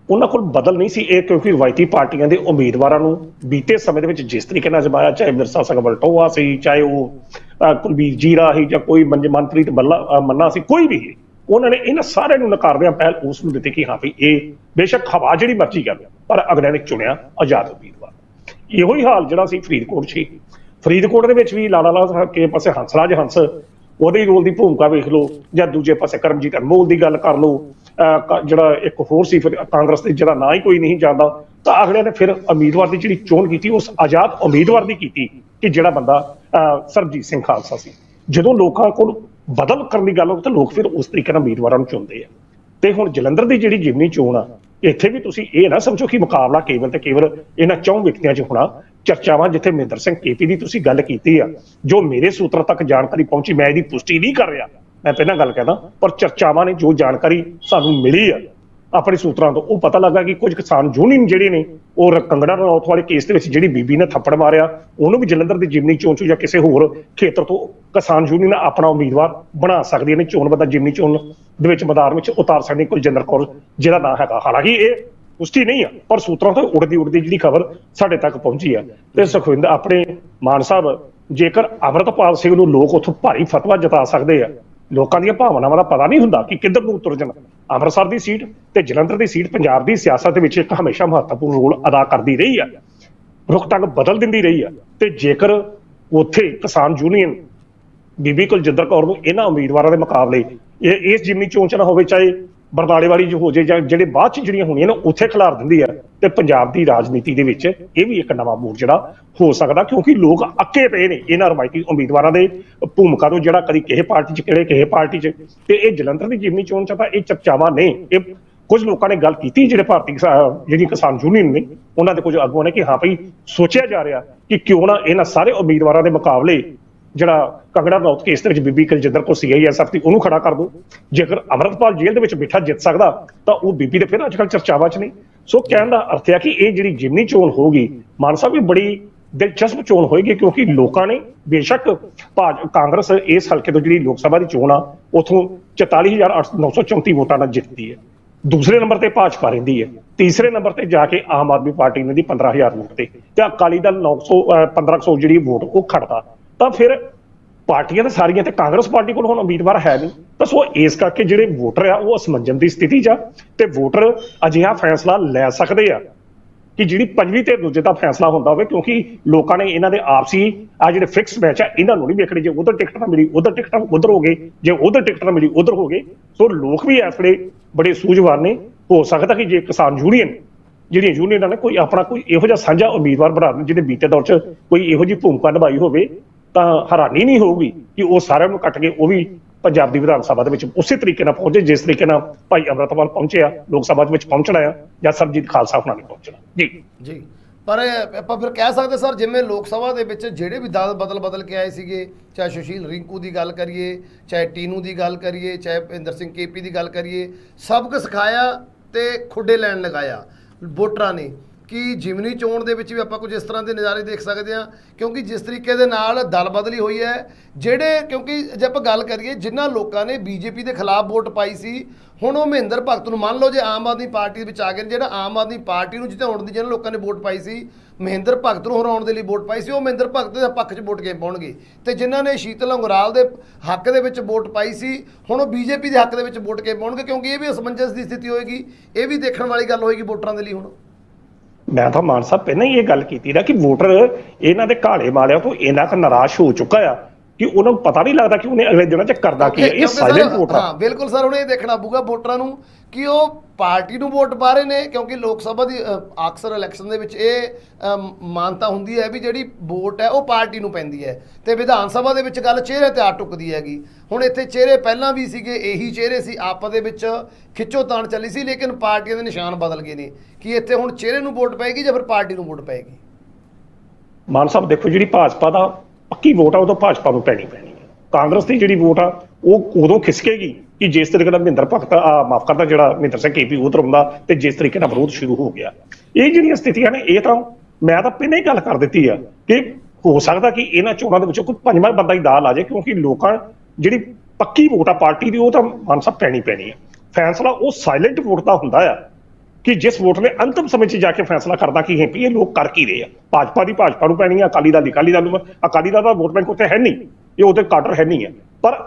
ਉਹਨਾਂ ਕੋਲ ਬਦਲ ਨਹੀਂ ਸੀ ਇਹ ਕਿਉਂਕਿ ਰਵਾਇਤੀ ਪਾਰਟੀਆਂ ਦੇ ਉਮੀਦਵਾਰਾਂ ਨੂੰ ਬੀਤੇ ਸਮੇਂ ਦੇ ਵਿੱਚ ਜਿਸ ਤਰੀਕੇ ਨਾਲ ਜਮਾਇਆ ਚਾਹੇ ਮਿਰਸਾ ਸੰਗਵਲ ਟੋਆ ਸੀ, ਚਾਹੇ ਉਹ ਕੁਲਬੀਰ ਜੀਰਾ ਸੀ ਜਾਂ ਕੋਈ ਮੰਜ ਮਨਪ੍ਰੀਤ ਬੱਲਾ ਮੰਨਾ ਸੀ, ਕੋਈ ਵੀ ਉਹਨਾਂ ਨੇ ਇਹਨਾਂ ਸਾਰਿਆਂ ਨੂੰ ਨਕਾਰਦਿਆਂ ਪਹਿਲ ਉਸ ਨੂੰ ਦਿੱਤੀ ਕਿ ਹਾਂ ਵੀ ਇਹ ਬੇਸ਼ੱਕ ਹਵਾ ਜਿਹੜੀ ਮਰਜ਼ੀ ਕਰ ਪਰ ਅਗਲੇ ਨੇ ਚੁਣਿਆ ਆਜ਼ਾਦ ਉਮੀਦਵਾਰ। ਇਹੋ ਹੀ ਹਾਲ ਜਿਹੜਾ ਸੀ ਫਰੀਦਕੋਟ 'ਚ ਸੀ ਫਰੀਦਕੋਟ ਦੇ ਵਿੱਚ ਵੀ ਲਾਲਾ ਲਾਲ ਕੇ ਪਾਸੇ ਹੰਸਰਾਜ ਹੰਸ, ਉਹਦੇ ਰੋਲ ਦੀ ਭੂਮਿਕਾ ਵੇਖ ਲਓ, ਜਾਂ ਦੂਜੇ ਪਾਸੇ ਕਰਮਜੀਤ ਅਨਮੋਲ ਦੀ ਗੱਲ ਕਰ ਲਓ, ਅਹ ਜਿਹੜਾ ਇੱਕ ਹੋਰ ਸੀ ਫਿਰ ਕਾਂਗਰਸ ਦੇ ਜਿਹੜਾ ਨਾਂ ਹੀ ਕੋਈ ਨਹੀਂ ਜਾਣਦਾ ਤਾਂ ਅਗਲੇ ਨੇ ਫਿਰ ਉਮੀਦਵਾਰ ਦੀ ਜਿਹੜੀ ਚੋਣ ਕੀਤੀ, ਉਸ ਆਜ਼ਾਦ ਉਮੀਦਵਾਰ ਦੀ ਕੀਤੀ ਕਿ ਜਿਹੜਾ ਬੰਦਾ, ਅਹ ਸਰਬਜੀਤ ਸਿੰਘ ਖਾਲਸਾ ਸੀ। ਜਦੋਂ ਲੋਕਾਂ ਕੋਲ ਬਦਲ ਕਰਨ ਦੀ ਗੱਲ ਹੋਵੇ ਤਾਂ ਲੋਕ ਫਿਰ ਉਸ ਤਰੀਕੇ ਨਾਲ ਉਮੀਦਵਾਰਾਂ ਨੂੰ ਚੁਣਦੇ ਆ। ਤੇ ਹੁਣ ਜਲੰਧਰ ਦੀ ਜਿਹੜੀ ਜਿਮਨੀ ਚੋਣ ਆ, ਇੱਥੇ ਵੀ ਤੁਸੀਂ ਇਹ ਨਾ ਸਮਝੋ ਕਿ ਮੁਕਾਬਲਾ ਕੇਵਲ ਤੇ ਕੇਵਲ ਇਹਨਾਂ ਚੌਂ ਵਿਅਕਤੀਆਂ 'ਚ ਹੋਣਾ, ਚਰਚਾਵਾਂ ਜਿੱਥੇ ਮਹਿੰਦਰ ਸਿੰਘ ਕੇਪੀ ਦੀ ਤੁਸੀਂ ਗੱਲ ਕੀਤੀ ਆ, ਜੋ ਮੇਰੇ ਸੂਤਰਾਂ ਤੱਕ ਜਾਣਕਾਰੀ ਪਹੁੰਚੀ, ਮੈਂ ਇਹਦੀ ਪੁਸ਼ਟੀ ਨਹੀਂ ਕਰ ਰਿਹਾ। ਮੈਂ ਪਹਿਲਾਂ ਗੱਲ ਕਰਦਾ ਪਰ ਚਰਚਾਵਾਂ ਨੇ ਜੋ ਜਾਣਕਾਰੀ ਸਾਨੂੰ ਮਿਲੀ ਆ ਆਪਣੇ ਸੂਤਰਾਂ ਤੋਂ। ਉਹ ਪਤਾ ਲੱਗਾ ਕਿ ਕੁਝ ਕਿਸਾਨ ਯੂਨੀਅਨ ਜਿਹੜੇ ਨੇ, ਉਹ ਕੰਗੜਾ ਕੰਗਣਾ ਰਣੌਤ ਵਾਲੇ ਕੇਸ ਦੇ ਵਿੱਚ ਜਿਹੜੀ ਬੀਬੀ ਨੇ ਥੱਪੜ ਮਾਰਿਆ, ਉਹਨੂੰ ਵੀ ਜਲੰਧਰ ਦੀ ਜਿਮਨੀ ਚੋਣ ਚੋਂ ਜਾਂ ਕਿਸੇ ਹੋਰ ਖੇਤਰ ਤੋਂ ਕਿਸਾਨ ਯੂਨੀਅਨ ਆਪਣਾ ਉਮੀਦਵਾਰ ਬਣਾ ਸਕਦੀਆਂ ਨੇ। ਚੋਣ ਬੰਦਾ ਜਿਮਨੀ ਚੋਣ ਦੇ ਵਿੱਚ ਮੈਦਾਨ ਵਿੱਚ ਉਤਾਰ ਸਕਦੀ ਕੁਲਜਿੰਦਰ ਕੌਰ, ਜਿਹਦਾ ਨਾਂ ਹੈਗਾ। ਹਾਲਾਂਕਿ ਇਹ ਪੁਸ਼ਟੀ ਨਹੀਂ ਆ, ਪਰ ਸੂਤਰਾਂ ਤੋਂ ਉੜਦੀ ਉੜਦੀ ਜਿਹੜੀ ਖਬਰ ਸਾਡੇ ਤੱਕ ਪਹੁੰਚੀ ਆ। ਤੇ ਸੁਖਵਿੰਦ ਆਪਣੇ ਮਾਨ ਸਾਹਿਬ, ਜੇਕਰ ਅਮਰਤਪਾਲ ਸਿੰਘ ਨੂੰ ਲੋਕ ਉੱਥੋਂ ਭਾਰੀ ਫਤਵਾ ਜਤਾ ਸਕਦੇ ਆ, ਲੋਕਾਂ ਦੀਆਂ ਭਾਵਨਾਵਾਂ ਦਾ ਪਤਾ ਨਹੀਂ ਹੁੰਦਾ ਕਿ ਕਿੱਧਰ ਨੂੰ ਉਤਰ ਜਾਣ। ਅੰਮ੍ਰਿਤਸਰ ਦੀ ਸੀਟ ਤੇ ਜਲੰਧਰ ਦੀ ਸੀਟ ਪੰਜਾਬ ਦੀ ਸਿਆਸਤ ਦੇ ਵਿੱਚ ਇੱਕ ਹਮੇਸ਼ਾ ਮਹੱਤਵਪੂਰਨ ਰੋਲ ਅਦਾ ਕਰਦੀ ਰਹੀ ਆ। ਰੁਖ ਤੱਕ ਬਦਲ ਦਿੰਦੀ ਰਹੀ ਆ। ਤੇ ਜੇਕਰ ਉੱਥੇ ਕਿਸਾਨ ਯੂਨੀਅਨ ਬੀਬੀ ਕੁਲਜਿੰਦਰ ਕੌਰ ਨੂੰ ਇਹਨਾਂ ਉਮੀਦਵਾਰਾਂ ਦੇ ਮੁਕਾਬਲੇ ਇਹ ਇਸ ਜਿਮਨੀ ਚੋਣ ਚ ਨਾ ਹੋਵੇ, ਚਾਹੇ ਬਰਨਾਲੇ ਵਾਲੀ ਜੋ ਹੋ ਜੇ ਜਾਂ ਜਿਹੜੇ ਬਾਅਦ ਚ ਜਿਹੜੀਆਂ ਹੋਣੀਆਂ ਨੇ, ਉੱਥੇ ਖਿਲਾਰ ਦਿੰਦੀ ਆ। ਤੇ ਪੰਜਾਬ ਦੀ ਰਾਜਨੀਤੀ ਦੇ ਵਿੱਚ ਇਹ ਵੀ ਇੱਕ ਨਵਾਂ ਮੋੜ ਜਿਹੜਾ ਹੋ ਸਕਦਾ, ਕਿਉਂਕਿ ਲੋਕ ਅੱਕੇ ਪਏ ਨੇ ਇਹਨਾਂ ਰਵਾਇਤੀ ਉਮੀਦਵਾਰਾਂ ਦੇ ਭੂਮਿਕਾ ਤੋਂ, ਜਿਹੜਾ ਕਦੀ ਕਿਸੇ ਪਾਰਟੀ ਚ ਕਿਹੜੇ ਕਿਸੇ ਪਾਰਟੀ ਚ। ਤੇ ਇਹ ਜਲੰਧਰ ਦੀ ਜਿਮਨੀ ਚੋਣ ਚ ਤਾਂ ਇਹ ਚਰਚਾਵਾਂ ਨੇ। ਇਹ ਕੁਝ ਲੋਕਾਂ ਨੇ ਗੱਲ ਕੀਤੀ, ਜਿਹੜੇ ਭਾਰਤੀ ਕਿਸਾ- ਜਿਹੜੀ ਕਿਸਾਨ ਯੂਨੀਅਨ ਨੇ, ਉਹਨਾਂ ਦੇ ਕੁਝ ਆਗੂਆਂ ਨੇ ਕਿ ਹਾਂ ਭਈ ਸੋਚਿਆ ਜਾ ਰਿਹਾ ਕਿ ਕਿਉਂ ਨਾ ਇਹਨਾਂ ਸਾਰੇ ਉਮੀਦਵਾਰਾਂ ਦੇ ਮੁਕਾਬਲੇ ਜਿਹੜਾ ਕੰਗੜਾ ਰਣੌਤ ਕੇਸ ਦੇ ਵਿੱਚ ਬੀਬੀ ਕੁਲਜਿੰਦਰ ਕੋ ਸੀਆਈਐਸਐਫ ਦੀ, ਉਹਨੂੰ ਖੜਾ ਕਰ ਦੋ। ਜੇਕਰ ਅਮਰਤਪਾਲ ਜੇਲ੍ਹ ਦੇ ਵਿੱਚ ਬੈਠਾ ਜਿੱਤ ਸਕਦਾ, ਤਾਂ ਉਹ ਬੀਬੀ ਦੇ ਫਿਰ ਅੱਜਕੱਲ ਚਰਚਾਵਾਂ 'ਚ ਨਹੀਂ ਸੋ ਕਹਿਣ ਦਾ ਅਰਥ ਹੈ ਕਿ ਇਹ ਜਿਹੜੀ ਜਿਮਨੀ ਚੋਣ ਹੋਊਗੀ, ਮਾਨ ਸਾਹਿਬ ਵੀ ਬੜੀ ਦਿਲਚਸਪ ਚੋਣ ਹੋਏਗੀ ਕਿਉਂਕਿ ਲੋਕਾਂ ਨੇ ਬੇਸ਼ੱਕ ਭਾਜ, ਕਾਂਗਰਸ ਇਸ ਹਲਕੇ ਤੋਂ ਜਿਹੜੀ ਲੋਕ ਸਭਾ ਦੀ ਚੋਣ ਆ, ਉਥੋਂ 44934 ਵੋਟਾਂ ਨਾਲ ਜਿੱਤਦੀ ਹੈ। ਦੂਸਰੇ ਨੰਬਰ ਤੇ ਭਾਜਪਾ ਰਹਿੰਦੀ ਹੈ। ਤੀਸਰੇ ਨੰਬਰ ਤੇ ਜਾ ਕੇ ਆਮ ਆਦਮੀ ਪਾਰਟੀ ਨੇ ਦੀ 15000 ਵੋਟ ਤੇ। ਤੇ ਅਕਾਲੀ ਦਲ 900 ਅਹ 1500 ਜਿਹੜੀ ਵੋਟ ਉਹ ਖੜਦਾ ਤਾਂ ਫਿਰ ਪਾਰਟੀਆਂ ਤਾਂ ਸਾਰੀਆਂ ਤੇ ਕਾਂਗਰਸ ਪਾਰਟੀ ਕੋਲ ਹੁਣ ਉਮੀਦਵਾਰ ਹੈ ਨਹੀਂ। ਤਾਂ ਸੋ ਇਸ ਕਰਕੇ ਜਿਹੜੇ ਵੋਟਰ ਆ, ਉਹ ਅਸਮੰਜਨ ਦੀ ਸਥਿਤੀ 'ਚ ਆ ਤੇ ਵੋਟਰ ਅਜਿਹਾ ਫੈਸਲਾ ਲੈ ਸਕਦੇ ਆ ਕਿ ਜਿਹੜੀ ਪੰਜਵੀਂ ਤੇ ਦੂਜੇ ਦਾ ਫੈਸਲਾ ਹੁੰਦਾ ਹੋਵੇ, ਕਿਉਂਕਿ ਲੋਕਾਂ ਨੇ ਇਹਨਾਂ ਦੇ ਆਪਸੀ ਆ ਜਿਹੜੇ ਫਿਕਸ ਮੈਚ ਆ, ਇਹਨਾਂ ਨੂੰ ਨਹੀਂ ਵੇਖਣੇ। ਜੇ ਉਧਰ ਟਿਕਟ ਨਾ ਮਿਲੀ, ਉਧਰ ਟਿਕਟ ਉਧਰ ਹੋ ਗਏ। ਜੇ ਉਧਰ ਟਿਕਟ ਨਾ ਮਿਲੀ, ਉਧਰ ਹੋ ਗਏ। ਸੋ ਲੋਕ ਵੀ ਇਸ ਵੇਲੇ ਬੜੇ ਸੂਝਵਾਨ ਨੇ। ਹੋ ਸਕਦਾ ਕਿ ਜੇ ਕਿਸਾਨ ਯੂਨੀਅਨ ਜਿਹੜੀਆਂ ਯੂਨੀਅਨਾਂ ਨੇ ਕੋਈ ਆਪਣਾ ਕੋਈ ਇਹੋ ਜਿਹਾ ਸਾਂਝਾ ਉਮੀਦਵਾਰ ਬਣਾ ਦੇਣ, ਜਿਹਦੇ ਬੀਤੇ ਦੌਰ 'ਚ ਕੋਈ ਇਹੋ ਜਿਹੀ ਭੂਮਿਕਾ ਨਿਭਾਈ ਹੋਵੇ ਤਾਂ ਹੈਰਾਨੀ ਨਹੀਂ ਹੋਊਗੀ ਕਿ ਉਹ ਸਾਰਿਆਂ ਨੂੰ ਕੱਟ ਕੇ ਉਹ ਵੀ ਪੰਜਾਬ ਦੀ ਵਿਧਾਨ ਸਭਾ ਦੇ ਵਿੱਚ ਉਸੇ ਤਰੀਕੇ ਨਾਲ ਪਹੁੰਚੇ, ਜਿਸ ਤਰੀਕੇ ਨਾਲ ਭਾਈ ਅਮਰਤਪਾਲ ਪਹੁੰਚੇ ਲੋਕ ਸਭਾ ਦੇ ਵਿੱਚ ਪਹੁੰਚਣਾ ਆ ਜਾਂ ਸਰਜੀਤ ਖਾਲਸਾ ਹੁਣਾਂ ਨੇ ਪਹੁੰਚਣਾ। ਜੀ। ਜੀ। ਪਰ ਆਪਾਂ ਫਿਰ ਕਹਿ ਸਕਦੇ ਸਰ, ਜਿਵੇਂ ਲੋਕ ਸਭਾ ਦੇ ਵਿੱਚ ਜਿਹੜੇ ਵੀ ਦਲ ਬਦਲ ਬਦਲ ਕੇ ਆਏ ਸੀਗੇ, ਚਾਹੇ ਸੁਸ਼ੀਲ ਰਿੰਕੂ ਦੀ ਗੱਲ ਕਰੀਏ, ਚਾਹੇ ਟੀਨੂ ਦੀ ਗੱਲ ਕਰੀਏ, ਚਾਹੇ ਇੰਦਰ ਸਿੰਘ ਕੇਪੀ ਦੀ ਗੱਲ ਕਰੀਏ, ਸਭ ਕੁਝ ਸਿਖਾਇਆ ਤੇ ਖੁੱਡੇ ਲੈਣ ਲਗਾਇਆ, ਵੋਟਰਾਂ ਨੇ। ਕਿ ਜਿਮਨੀ ਚੋਣ ਦੇ ਵਿੱਚ ਵੀ ਆਪਾਂ ਕੁਝ ਇਸ ਤਰ੍ਹਾਂ ਦੇ ਨਜ਼ਾਰੇ ਦੇਖ ਸਕਦੇ ਹਾਂ ਕਿਉਂਕਿ ਜਿਸ ਤਰੀਕੇ ਦੇ ਨਾਲ ਦਲ ਬਦਲੀ ਹੋਈ ਹੈ ਜਿਹੜੇ ਕਿਉਂਕਿ ਜੇ ਆਪਾਂ ਗੱਲ ਕਰੀਏ ਜਿਨ੍ਹਾਂ ਲੋਕਾਂ ਨੇ ਬੀਜੇਪੀ ਦੇ ਖਿਲਾਫ ਵੋਟ ਪਾਈ ਸੀ ਹੁਣ ਉਹ ਮਹਿੰਦਰ ਭਗਤ ਨੂੰ ਮੰਨ ਲਓ ਜੇ ਆਮ ਆਦਮੀ ਪਾਰਟੀ ਦੇ ਵਿੱਚ ਆ ਗਏ ਨੇ, ਜਿਹੜਾ ਆਮ ਆਦਮੀ ਪਾਰਟੀ ਨੂੰ ਜਿਤਾਉਣ ਦੀ ਜਿਹਨਾਂ ਲੋਕਾਂ ਨੇ ਵੋਟ ਪਾਈ ਸੀ ਮਹਿੰਦਰ ਭਗਤ ਨੂੰ ਹਰਾਉਣ ਦੇ ਲਈ ਵੋਟ ਪਾਈ ਸੀ ਉਹ ਮਹਿੰਦਰ ਭਗਤ ਦੇ ਪੱਖ 'ਚ ਵੋਟ ਕੇ ਪਾਉਣਗੇ? ਤੇ ਜਿਨ੍ਹਾਂ ਨੇ ਸ਼ੀਤਲ ਅੰਗਰਾਲ ਦੇ ਹੱਕ ਦੇ ਵਿੱਚ ਵੋਟ ਪਾਈ ਸੀ ਹੁਣ ਉਹ ਬੀਜੇਪੀ ਦੇ ਹੱਕ ਦੇ ਵਿੱਚ ਵੋਟ ਕੇ ਪਾਉਣਗੇ? ਕਿਉਂਕਿ ਇਹ ਵੀ ਅਸਮੰਜਸ ਦੀ ਸਥਿਤੀ ਹੋਏਗੀ ਇਹ ਵੀ ਦੇਖਣ ਵਾਲੀ ਗੱਲ ਹੋਏਗੀ ਵੋਟਰਾਂ ਦੇ ਲਈ ਹੁਣ। ਮੈਂ ਤਾਂ ਮਾਨ ਸਾਹਿਬ ਪਹਿਲਾਂ ਹੀ ਇਹ ਗੱਲ ਕੀਤੀ ਨਾ ਕਿ ਵੋਟਰ ਇਹਨਾਂ ਦੇ ਘਾਲੇ ਮਾਰਿਆਂ ਤੋਂ ਇੰਨਾ ਕੁ ਨਿਰਾਸ਼ ਹੋ ਚੁੱਕਾ ਆ। ਕਿ ਉਹਨਾਂ ਨੂੰ ਪਤਾ ਨਹੀਂ ਲੱਗਦਾ ਕਿ ਉਹਨੇ ਅਗਲੇ ਦਿਨਾਂ 'ਚ ਕਰਦਾ ਕੀ ਹੈ। ਇਹ ਸਾਇਲੈਂਟ ਵੋਟਰ ਆ। ਹਾਂ ਬਿਲਕੁਲ ਸਰ ਹੁਣ ਇਹ ਦੇਖਣਾ ਪਊਗਾ ਵੋਟਰਾਂ ਨੂੰ ਕਿ ਉਹ ਪਾਰਟੀ ਨੂੰ ਵੋਟ ਪਾ ਰਹੇ ਨੇ ਕਿਉਂਕਿ ਲੋਕ ਸਭਾ ਦੀ ਅਕਸਰ ਇਲੈਕਸ਼ਨ ਦੇ ਵਿੱਚ ਇਹ ਮਾਨਤਾ ਹੁੰਦੀ ਹੈ ਵੀ ਜਿਹੜੀ ਵੋਟ ਹੈ ਉਹ ਪਾਰਟੀ ਨੂੰ ਪੈਂਦੀ ਹੈ। ਤੇ ਵਿਧਾਨ ਸਭਾ ਦੇ ਵਿੱਚ ਗੱਲ ਚਿਹਰੇ ਤੇ ਆ ਟੁੱਕਦੀ ਹੈਗੀ। ਹੁਣ ਇੱਥੇ ਚਿਹਰੇ ਪਹਿਲਾਂ ਵੀ ਸੀਗੇ ਇਹੀ ਚਿਹਰੇ ਸੀ ਆਪਸ ਦੇ ਵਿੱਚ ਖਿੱਚੋ ਤਾਣ ਚੱਲੀ ਸੀ ਲੇਕਿਨ ਪਾਰਟੀਆਂ ਦੇ ਨਿਸ਼ਾਨ ਬਦਲ ਗਏ ਨੇ ਕਿ ਇੱਥੇ ਹੁਣ ਚਿਹਰੇ ਨੂੰ ਵੋਟ ਪਏਗੀ ਜਾਂ ਫਿਰ ਪਾਰਟੀ ਨੂੰ ਵੋਟ ਪਏਗੀ? ਮਾਨ ਸਾਹਿਬ ਦੇਖੋ ਜਿਹੜੀ ਭਾਜਪਾ ਦਾ ਪੱਕੀ ਵੋਟ ਆ, ਉਹ ਤਾਂ ਭਾਜਪਾ ਨੂੰ ਪੈਣੀ ਪੈਣੀ ਹੈ। ਕਾਂਗਰਸ ਦੀ ਜਿਹੜੀ ਵੋਟ ਆ, ਉਹ ਉਦੋਂ ਖਿਸਕੇਗੀ ਕਿ ਜਿਸ ਤਰੀਕੇ ਨਾਲ ਮਹਿੰਦਰ ਭਗਤ, ਆ, ਮਾਫ ਕਰਦਾ ਜਿਹੜਾ ਮਹਿੰਦਰ ਸਿੰਘ ਕੇਪੀ ਉਧਰ ਹੁੰਦਾ, ਤੇ ਜਿਸ ਤਰੀਕੇ ਨਾਲ ਵਿਰੋਧ ਸ਼ੁਰੂ ਹੋ ਗਿਆ। ਇਹ ਜਿਹੜੀਆਂ ਸਥਿਤੀਆਂ ਨੇ, ਇਹ ਤਾਂ ਮੈਂ ਤਾਂ ਪਹਿਲਾਂ ਹੀ ਗੱਲ ਕਰ ਦਿੱਤੀ ਆ ਕਿ ਹੋ ਸਕਦਾ ਕਿ ਇਹਨਾਂ ਚੋਣਾਂ ਦੇ ਵਿੱਚੋਂ ਕੋਈ ਪੰਜਵਾਂ ਬੰਦਾ ਹੀ ਦਾਲ ਆ ਜਾਏ, ਕਿਉਂਕਿ ਲੋਕਾਂ ਜਿਹੜੀ ਪੱਕੀ ਵੋਟ ਆ ਪਾਰਟੀ ਦੀ, ਉਹ ਤਾਂ ਮਾਨ ਪੈਣੀ ਪੈਣੀ ਆ ਫੈਸਲਾ ਉਹ ਸਾਇਲੈਂਟ ਵੋਟ ਦਾ ਹੁੰਦਾ ਆ। ਕਿ ਜਿਸ ਵੋਟ ਨੇ ਅੰਤਮ ਸਮੇਂ 'ਚ ਜਾ ਕੇ ਫੈਸਲਾ ਕਰਦਾ ਕਿ ਹੈਪੀ ਇਹ ਲੋਕ ਕਰ ਕੀ ਰਹੇ ਆ? ਭਾਜਪਾ ਦੀ ਭਾਜਪਾ ਨੂੰ ਪੈਣੀ ਆ, ਅਕਾਲੀ ਦਲ ਦੀ, ਅਕਾਲੀ ਦਲ ਨੂੰ ਅਕਾਲੀ ਦਲ ਦਾ ਵੋਟ ਬੈਂਕ ਉੱਥੇ ਹੈ ਨਹੀਂ। ਇਹ ਉਹਦੇ ਕਾਡਰ ਹੈ ਨਹੀਂ ਹੈ ਪਰ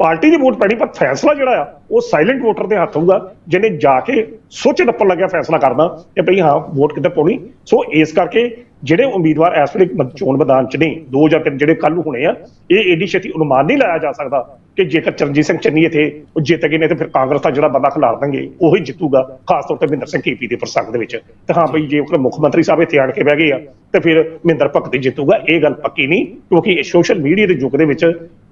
ਪਾਰਟੀ ਦੀ ਵੋਟ ਪੈਣੀ, ਪਰ ਫੈਸਲਾ ਜਿਹੜਾ ਆ, ਉਹ ਸਾਇਲੈਂਟ ਵੋਟਰ ਦੇ ਹੱਥ ਹੋਊਗਾ, ਜਿਹਨੇ ਜਾ ਕੇ ਸੋਚ ਨੱਪਣ ਲੱਗਿਆ ਫੈਸਲਾ ਕਰਨਾ ਕਿ ਭਈ ਹਾਂ, ਵੋਟ ਕਿੱਥੇ ਪਾਉਣੀ। ਸੋ ਇਸ ਕਰਕੇ ਜਿਹੜੇ ਉਮੀਦਵਾਰ ਇਸ ਵੇਲੇ ਚੋਣ ਮੈਦਾਨ 'ਚ ਨੇ, ਦੋ ਜਾਂ ਤਿੰਨ ਜਿਹੜੇ ਕੱਲ ਹੋਣੇ ਆ, ਇਹ ਏਡੀ ਛੇਤੀ ਅਨੁਮਾਨ ਨਹੀਂ ਲਾਇਆ ਜਾ ਸਕਦਾ ਕਿ ਜੇਕਰ ਚਰਨਜੀਤ ਸਿੰਘ ਚੰਨੀ ਇੱਥੇ ਉਹ ਜਿੱਤ ਗਏ ਨੇ ਤੇ ਫਿਰ ਕਾਂਗਰਸ ਦਾ ਜਿਹੜਾ ਬੰਦਾ ਖਿਲਾਰ ਦੇਣਗੇ, ਉਹੀ ਜਿੱਤੂਗਾ, ਖਾਸ ਤੌਰ ਤੇ ਮਹਿੰਦਰ ਸਿੰਘ ਕੇਪੀ ਦੇ ਪ੍ਰਸੰਗ ਦੇ ਵਿੱਚ। ਤੇ ਹਾਂ ਭਈ ਜੇਕਰ ਮੁੱਖ ਮੰਤਰੀ ਸਾਹਿਬ ਇੱਥੇ ਆਣ ਕੇ ਬਹਿ ਗਏ ਆ, ਤੇ ਫਿਰ ਮਹਿੰਦਰ ਭਗਤੀ ਜਿੱਤੂਗਾ, ਇਹ ਗੱਲ ਪੱਕੀ ਨਹੀਂ, ਕਿਉਂਕਿ ਇਹ ਸੋਸ਼ਲ ਮੀਡੀਆ ਦੇ ਯੁੱਗ ਦੇ ਵਿੱਚ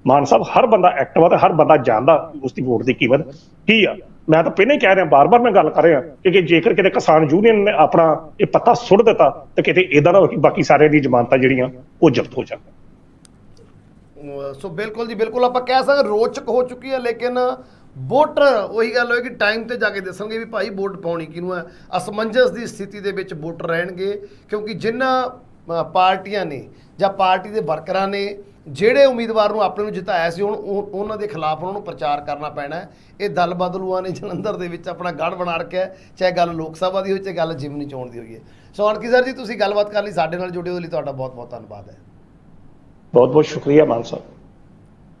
ਮਾਨ ਸਾਹਿਬ, ਹਰ ਬੰਦਾ ਐਕਟਿਵ ਆ ਤੇ ਹਰ ਬੰਦਾ ਜਾਣਦਾ ਕਿ ਉਸ ਦੀ ਵੋਟ ਦੀ ਕੀਮਤ ਕੀ ਆ। ਮੈਂ ਤਾਂ ਪਹਿਲਾਂ ਹੀ ਕਹਿ ਰਿਹਾ, ਬਾਰ-ਬਾਰ ਮੈਂ ਗੱਲ ਕਰ ਰਿਹਾ ਕਿ ਜੇਕਰ ਕਿਤੇ ਕਿਸਾਨ ਯੂਨੀਅਨ ਨੇ ਆਪਣਾ ਇਹ ਪੱਤਾ ਸੁੱਟ ਦਿੱਤਾ, ਤੇ ਕਿਤੇ ਇਦਾਂ ਨਾ ਹੋਵੇ ਬਾਕੀ ਸਾਰਿਆਂ ਦੀ ਜ਼ਮਾਨਤਾਂ ਜਿਹੜੀਆਂ, ਉਹ ਜ਼ਬਤ ਹੋ ਜਾਣ। ਸੋ ਬਿਲਕੁਲ ਜੀ, ਬਿਲਕੁਲ ਆਪਾਂ ਕਹਿ ਸਕਦੇ ਰੋਚਕ ਹੋ ਚੁੱਕੀ ਹੈ, ਲੇਕਿਨ ਵੋਟਰ, ਉਹੀ ਗੱਲ ਹੋਏਗੀ ਟਾਈਮ ਤੇ ਜਾ ਕੇ ਦੱਸਣਗੇ ਵੀ ਭਾਈ ਵੋਟ ਪਾਉਣੀ ਕਿਹਨੂੰ ਹੈ। ਅਸਮੰਜਸ ਦੀ ਸਥਿਤੀ ਦੇ ਵਿੱਚ ਵੋਟਰ ਰਹਿਣਗੇ, ਕਿਉਂਕਿ ਜਿਨ੍ਹਾਂ ਪਾਰਟੀਆਂ ਨੇ ਜਾਂ ਪਾਰਟੀ ਦੇ ਵਰਕਰਾਂ ਨੇ ਜਿਹੜੇ ਉਮੀਦਵਾਰ ਨੂੰ ਆਪਣੇ ਨੂੰ ਜਿਤਾਇਆ ਸੀ ਹੁਣ ਉਹ- ਉਹਨਾਂ ਦੇ ਖਿਲਾਫ ਉਹਨਾਂ ਨੂੰ ਪ੍ਰਚਾਰ ਕਰਨਾ ਪੈਣਾ ਹੈ। ਇਹ ਦਲ ਬਦਲੂਆਂ ਨੇ ਜਲੰਧਰ ਦੇ ਵਿੱਚ ਆਪਣਾ ਗੜ ਬਣਾ ਰੱਖਿਆ ਹੈ, ਚਾਹੇ ਗੱਲ ਲੋਕ ਸਭਾ ਦੀ ਹੋਵੇ ਚਾਹੇ ਗੱਲ ਜਿਮਨੀ ਚੋਣ ਦੀ ਹੋਈ ਹੈ। ਸੋ ਅਣਕੀ ਸਰ ਜੀ ਤੁਸੀਂ ਗੱਲਬਾਤ ਕਰ ਲਈ ਸਾਡੇ ਨਾਲ ਜੁੜੇ ਉਹਦੇ ਲਈ ਤੁਹਾਡਾ ਬਹੁਤ ਬਹੁਤ ਧੰਨਵਾਦ ਹੈ। ਬਹੁਤ ਬਹੁਤ ਸ਼ੁਕਰੀਆ ਮਾਨ ਸਾਹਿਬ।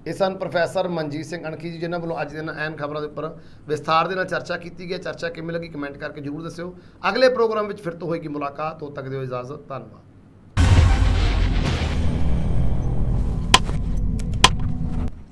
ਇਹ ਸਨ ਪ੍ਰੋਫੈਸਰ ਮਨਜੀਤ ਸਿੰਘ ਅਣਖੀ ਜੀ ਜਿਨ੍ਹਾਂ ਵੱਲੋਂ ਅੱਜ ਦੇ ਨਾਲ ਐਨ ਖਬਰਾਂ ਦੇ ਉੱਪਰ ਵਿਸਥਾਰ ਦੇ ਨਾਲ ਚਰਚਾ ਕੀਤੀ ਗਈ ਹੈ। ਚਰਚਾ ਕਿਵੇਂ ਲੱਗੀ ਕਮੈਂਟ ਕਰਕੇ ਜਰੂਰ ਦੱਸਿਓ। ਅਗਲੇ ਪ੍ਰੋਗਰਾਮ ਵਿੱਚ ਫਿਰ ਤੋਂ ਹੋਏਗੀ ਮੁਲਾਕਾਤ ਉਦੋਂ ਤੱਕ ਦਿਓ ਇਜਾਜ਼ਤ ਧੰਨਵਾਦ।